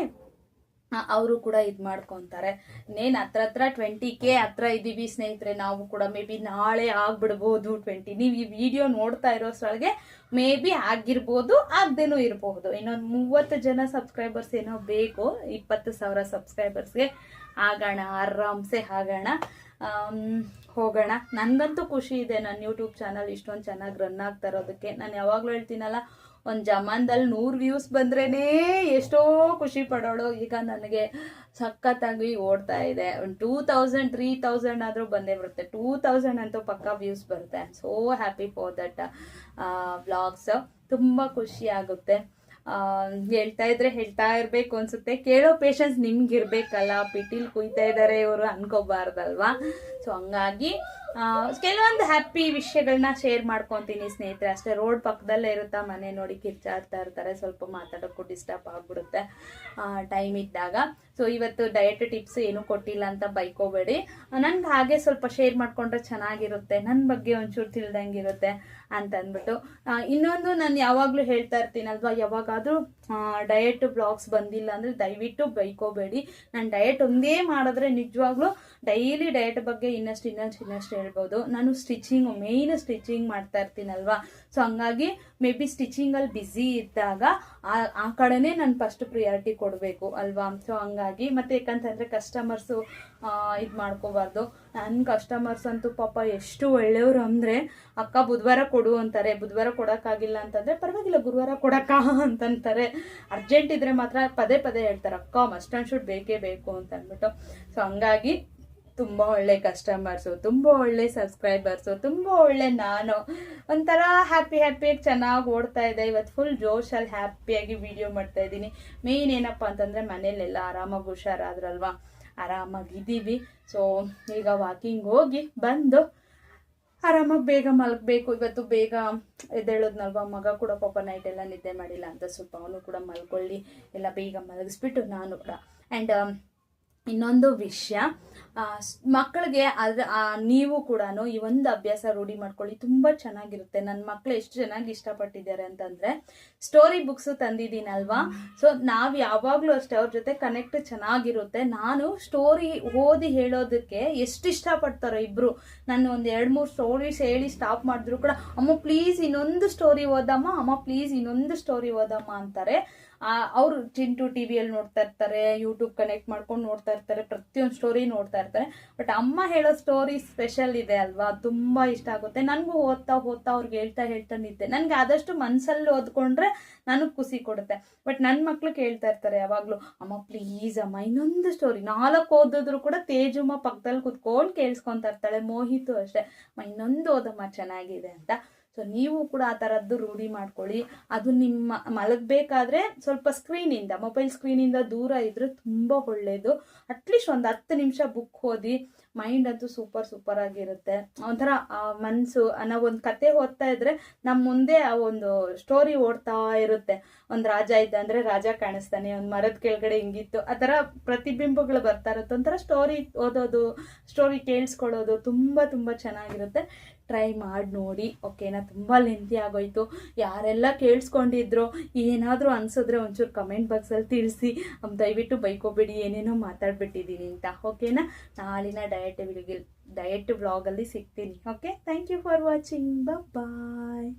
ಅವರು ಕೂಡ ಇದು ಮಾಡ್ಕೊತಾರೆ. ನೇನು ಹತ್ರ ಹತ್ರ ಟ್ವೆಂಟಿ ಕೆ ಹತ್ರ ಇದ್ದೀವಿ ಸ್ನೇಹಿತರೆ, ನಾವು ಕೂಡ ಮೇ ಬಿ ನಾಳೆ ಆಗ್ಬಿಡ್ಬೋದು ಟ್ವೆಂಟಿ ನೀವು ಈ ವಿಡಿಯೋ ನೋಡ್ತಾ ಇರೋಷ್ರೊಳಗೆ ಮೇ ಬಿ ಆಗಿರ್ಬೋದು, ಆಗದೇನೂ ಇರಬಹುದು. ಇನ್ನೊಂದು ಮೂವತ್ತು ಜನ ಸಬ್ಸ್ಕ್ರೈಬರ್ಸ್ ಏನೋ ಬೇಕು, ಇಪ್ಪತ್ತು ಸಾವಿರ ಸಬ್ಸ್ಕ್ರೈಬರ್ಸ್ಗೆ ಆಗೋಣ ಆರಾಮ್ಸೆ ಆಗೋಣ ಹೋಗೋಣ. ನನಗಂತೂ ಖುಷಿ ಇದೆ ನನ್ನ ಯೂಟ್ಯೂಬ್ ಚಾನಲ್ ಇಷ್ಟೊಂದು ಚೆನ್ನಾಗಿ ರನ್ ಆಗ್ತಾ ಇರೋದಕ್ಕೆ. ನಾನು ಯಾವಾಗಲೂ ಹೇಳ್ತೀನಲ್ಲ ಒಂದು ಜಮಾನ್ದಲ್ಲಿ ನೂರು ವ್ಯೂಸ್ ಬಂದ್ರೇ ಎಷ್ಟೋ ಖುಷಿ ಪಡೋಳು. ಈಗ ನನಗೆ ಸಖತ್ತಾಗಿ ಓಡ್ತಾ ಇದೆ. ಒಂದು ಟೂ ತೌಸಂಡ್ ತ್ರೀ ತೌಸಂಡ್ ಆದರೂ ಬಂದೇ ಬರುತ್ತೆ. ಟೂ ತೌಸಂಡ್ ಅಂತೂ ಪಕ್ಕ ವ್ಯೂಸ್ ಬರುತ್ತೆ. So happy for that vlogs ತುಂಬ ಖುಷಿ ಆಗುತ್ತೆ. ಹೇಳ್ತಾ ಇದ್ರೆ ಹೇಳ್ತಾ ಇರಬೇಕು ಅನ್ಸುತ್ತೆ. ಕೇಳೋ ಪೇಷನ್ಸ್ ನಿಮ್ಗೆ ಇರ್ಬೇಕಲ್ಲ ಪಿಟೀಲ್ ಕುಯ್ತಾ ಇದ್ದಾರೆ ಇವರು. ಅನ್ಕೋಬಾರ್ದಲ್ವಾ? ಸೊ ಹಂಗಾಗಿ ಕೆಲವೊಂದು ಹ್ಯಾಪಿ ವಿಷಯಗಳನ್ನ ಶೇರ್ ಮಾಡ್ಕೊತೀನಿ ಸ್ನೇಹಿತರೆ. ಅಷ್ಟೇ ರೋಡ್ ಪಕ್ಕದಲ್ಲೇ ಇರುತ್ತಾ ಮನೆ ನೋಡಿ ಕಿರ್ಚಾಡ್ತಾ ಇರ್ತಾರೆ. ಸ್ವಲ್ಪ ಮಾತಾಡೋಕ್ಕೂ ಡಿಸ್ಟರ್ಬ್ ಆಗ್ಬಿಡುತ್ತೆ ಟೈಮ್ ಇದ್ದಾಗ. ಸೊ ಇವತ್ತು ಡಯಟ್ ಟಿಪ್ಸ್ ಏನು ಕೊಟ್ಟಿಲ್ಲ ಅಂತ ಬೈಕೋಬೇಡಿ. ನನ್ಗೆ ಹಾಗೆ ಸ್ವಲ್ಪ ಶೇರ್ ಮಾಡ್ಕೊಂಡ್ರೆ ಚೆನ್ನಾಗಿರುತ್ತೆ. ನನ್ನ ಬಗ್ಗೆ ಒಂಚೂರು ತಿಳ್ದಂಗಿರುತ್ತೆ ಅಂತ ಅಂದ್ಬಿಟ್ಟು. ಇನ್ನೊಂದು ನಾನು ಯಾವಾಗಲೂ ಹೇಳ್ತಾ ಇರ್ತೀನಲ್ವಾ, ಯಾವಾಗಾದರೂ ಡಯಟ್ ಬ್ಲಾಗ್ಸ್ ಬಂದಿಲ್ಲ ಅಂದರೆ ದಯವಿಟ್ಟು ಬೈಕೋಬೇಡಿ. ನಾನು ಡಯಟ್ ಒಂದೇ ಮಾಡಿದ್ರೆ ನಿಜವಾಗ್ಲೂ ಡೈಲಿ ಡಯಟ್ ಬಗ್ಗೆ ಇನ್ನಷ್ಟು ಇನ್ನಷ್ಟು ಇನ್ನಷ್ಟು ಹೇಳ್ಬೋದು. ನಾನು ಸ್ಟಿಚಿಂಗ್ ಮೇಯ್ನ್ ಸ್ಟಿಚಿಂಗ್ ಮಾಡ್ತಾ ಇರ್ತೀನಲ್ವಾ. ಸೊ ಹಂಗಾಗಿ ಮೇ ಬಿ ಸ್ಟಿಚಿಂಗಲ್ಲಿ ಬ್ಯುಸಿ ಇದ್ದಾಗ ಆ ಕಡೆನೇ ನಾನು ಫಸ್ಟ್ ಪ್ರಿಯಾರಿಟಿ ಕೊಡಬೇಕು ಅಲ್ವಾ? ಸೊ ಹಂಗಾಗಿ ಮತ್ತೆ ಯಾಕಂತಂದರೆ ಕಸ್ಟಮರ್ಸು ಇದು ಮಾಡ್ಕೋಬಾರ್ದು. ನನ್ನ ಕಸ್ಟಮರ್ಸ್ ಅಂತೂ ಪಾಪ ಎಷ್ಟು ಒಳ್ಳೆಯವರು ಅಂದರೆ, ಅಕ್ಕ ಬುಧವಾರ ಕೊಡು ಅಂತಾರೆ. ಬುಧವಾರ ಕೊಡೋಕ್ಕಾಗಿಲ್ಲ ಅಂತಂದರೆ, ಪರವಾಗಿಲ್ಲ, ಗುರುವಾರ ಕೊಡಕ್ಕ ಅಂತಂತಾರೆ. ಅರ್ಜೆಂಟ್ ಇದ್ರೆ ಮಾತ್ರ ಪದೇ ಪದೇ ಹೇಳ್ತಾರೆ, ಅಕ್ಕ ಮಸ್ಟ್ ಆ್ಯಂಡ್ ಶುಡ್ ಬೇಕೇ ಬೇಕು ಅಂತ ಅಂದ್ಬಿಟ್ಟು. ಸೊ ಹಂಗಾಗಿ ತುಂಬ ಒಳ್ಳೆ ಕಸ್ಟಮರ್ಸು ತುಂಬ ಒಳ್ಳೆ ಸಬ್ಸ್ಕ್ರೈಬರ್ಸು ತುಂಬ ಒಳ್ಳೆ ನಾನು. ಒಂಥರ ಹ್ಯಾಪಿ ಹ್ಯಾಪಿಯಾಗಿ ಚೆನ್ನಾಗಿ ಓಡ್ತಾ ಇದೆ. ಇವತ್ತು ಫುಲ್ ಜೋಶಲ್ಲಿ ಹ್ಯಾಪಿಯಾಗಿ ವಿಡಿಯೋ ಮಾಡ್ತಾ ಇದ್ದೀನಿ. ಮೇಯ್ನ್ ಏನಪ್ಪ ಅಂತಂದರೆ ಮನೇಲೆಲ್ಲ ಆರಾಮಾಗಿ ಹುಷಾರಾದ್ರಲ್ವಾ? ಆರಾಮಾಗಿದ್ದೀವಿ ಸೊ ಈಗ ವಾಕಿಂಗ್ ಹೋಗಿ ಬಂದು ಆರಾಮಾಗಿ ಬೇಗ ಮಲಗಬೇಕು. ಇವತ್ತು ಬೇಗ ಎದ್ದೇಳೋದ್ನಲ್ವಾ? ಮಗ ಕೂಡ ಪಾಪ ನೈಟ್ ಎಲ್ಲ ನಿದ್ದೆ ಮಾಡಿಲ್ಲ ಅಂತ ಸ್ವಲ್ಪ ಅವನು ಕೂಡ ಮಲ್ಕೊಳ್ಳಿ. ಎಲ್ಲ ಬೇಗ ಮಲಗಿಸ್ಬಿಟ್ಟು ನಾನು ಕೂಡ. ಆ್ಯಂಡ್ ಇನ್ನೊಂದು ವಿಷಯ ಮಕ್ಕಳಿಗೆ ಅದ್ರ ನೀವು ಕೂಡ ಈ ಒಂದು ಅಭ್ಯಾಸ ರೂಢಿ ಮಾಡ್ಕೊಳ್ಳಿ, ತುಂಬ ಚೆನ್ನಾಗಿರುತ್ತೆ. ನನ್ನ ಮಕ್ಕಳು ಎಷ್ಟು ಚೆನ್ನಾಗಿ ಇಷ್ಟಪಟ್ಟಿದ್ದಾರೆ ಅಂತಂದರೆ ಸ್ಟೋರಿ ಬುಕ್ಸು ತಂದಿದ್ದೀನಲ್ವಾ? ಸೊ ನಾವು ಯಾವಾಗಲೂ ಅಷ್ಟೇ ಅವ್ರ ಜೊತೆ ಕನೆಕ್ಟ್ ಚೆನ್ನಾಗಿರುತ್ತೆ. ನಾನು ಸ್ಟೋರಿ ಓದಿ ಹೇಳೋದಕ್ಕೆ ಎಷ್ಟು ಇಷ್ಟಪಡ್ತಾರೋ ಇಬ್ಬರು ನಾನು ಒಂದು ಎರಡು ಮೂರು ಸ್ಟೋರೀಸ್ ಹೇಳಿ ಸ್ಟಾಪ್ ಮಾಡಿದ್ರು ಕೂಡ, ಅಮ್ಮ ಪ್ಲೀಸ್ ಇನ್ನೊಂದು ಸ್ಟೋರಿ ಓದಮ್ಮ, ಅಮ್ಮ ಪ್ಲೀಸ್ ಇನ್ನೊಂದು ಸ್ಟೋರಿ ಓದಮ್ಮ ಅಂತಾರೆ. ಅವರು ಚಿಂಟು ಟಿ ವಿಯಲ್ಲಿ ನೋಡ್ತಾ ಇರ್ತಾರೆ ಯೂಟ್ಯೂಬ್ ಕನೆಕ್ಟ್ ಮಾಡ್ಕೊಂಡು ನೋಡ್ತಾ ಇರ್ತಾರೆ, ಪ್ರತಿಯೊಂದು ಸ್ಟೋರಿ ನೋಡ್ತಾ ಇರ್ತಾರೆ. ಬಟ್ ಅಮ್ಮ ಹೇಳೋ ಸ್ಟೋರಿ ಸ್ಪೆಷಲ್ ಇದೆ ಅಲ್ವಾ? ತುಂಬ ಇಷ್ಟ ಆಗುತ್ತೆ. ನನಗೂ ಓದ್ತಾ ಓದ್ತಾ ಅವ್ರಿಗೆ ಹೇಳ್ತಾ ಹೇಳ್ತಾ ನಿದ್ದೆ. ನನಗೆ ಆದಷ್ಟು ಮನಸ್ಸಲ್ಲಿ ಓದ್ಕೊಂಡ್ರೆ ನನಗೆ ಖುಷಿ ಕೊಡುತ್ತೆ. ಬಟ್ ನನ್ನ ಮಕ್ಳು ಕೇಳ್ತಾ ಇರ್ತಾರೆ ಯಾವಾಗಲೂ, ಅಮ್ಮ ಪ್ಲೀಸ್ ಅಮ್ಮ, ಇನ್ನೊಂದು ಸ್ಟೋರಿ ನಾಲ್ಕು ಓದಿದ್ರು ಕೂಡ ತೇಜುಮ್ಮ ಪಕ್ಕದಲ್ಲಿ ಕುತ್ಕೊಂಡು ಕೇಳಿಸ್ಕೊತಾ ಇರ್ತಾಳೆ. ಮೋಹಿತು ಅಷ್ಟೇ. ಅಮ್ಮ, ಇನ್ನೊಂದು ಓದಮ್ಮ, ಚೆನ್ನಾಗಿದೆ ಅಂತ. ಸೊ ನೀವು ಕೂಡ ಆ ಥರದ್ದು ರೂಢಿ ಮಾಡ್ಕೊಳ್ಳಿ. ಅದು ನಿಮ್ಮ ಮಲಗಬೇಕಾದ್ರೆ ಸ್ವಲ್ಪ ಸ್ಕ್ರೀನಿಂದ ಮೊಬೈಲ್ ಸ್ಕ್ರೀನಿಂದ ದೂರ ಇದ್ದರೆ ತುಂಬ ಒಳ್ಳೆಯದು ಅಟ್ಲೀಸ್ಟ್ ಒಂದು ಹತ್ತು ನಿಮಿಷ ಬುಕ್ ಓದಿ ಮೈಂಡ್ ಅಂತೂ ಸೂಪರ್ ಸೂಪರ್ ಆಗಿರುತ್ತೆ. ಒಂಥರ ಮನಸ್ಸು ನಾವು ಒಂದು ಕತೆ ಓದ್ತಾ ಇದ್ರೆ ನಮ್ಮ ಮುಂದೆ ಆ ಒಂದು ಸ್ಟೋರಿ ಓಡ್ತಾ ಇರುತ್ತೆ. ಒಂದು ರಾಜ ಇದ್ದ ಅಂದರೆ ರಾಜ ಕಾಣಿಸ್ತಾನೆ, ಒಂದು ಮರದ ಕೆಳಗಡೆ ಹಿಂಗಿತ್ತು, ಆ ಥರ ಪ್ರತಿಬಿಂಬಗಳು ಬರ್ತಾ ಇರುತ್ತೆ. ಒಂಥರ ಸ್ಟೋರಿ ಓದೋದು ಸ್ಟೋರಿ ಕೇಳಿಸ್ಕೊಳ್ಳೋದು ತುಂಬ ತುಂಬ ಚೆನ್ನಾಗಿರುತ್ತೆ. ಟ್ರೈ ಮಾಡಿ ನೋಡಿ ಓಕೆನಾ ತುಂಬ ಲೆಂತಿ ಆಗೋಯ್ತು. ಯಾರೆಲ್ಲ ಕೇಳಿಸ್ಕೊಂಡಿದ್ರು, ಏನಾದರೂ ಅನಿಸಿದ್ರೆ ಒಂಚೂರು ಕಮೆಂಟ್ ಬಾಕ್ಸಲ್ಲಿ ತಿಳಿಸಿ. ದಯವಿಟ್ಟು ಬೈಕೋಬೇಡಿ, ಏನೇನೋ ಮಾತಾಡ್ಬಿಟ್ಟಿದ್ದೀನಿ ಅಂತ ಓಕೆನಾ ನಾಳಿನ ಡಯಟ್ ಡಯಟ್ ವ್ಲಾಗಲ್ಲಿ ಸಿಗ್ತೀನಿ okay thank you for watching bye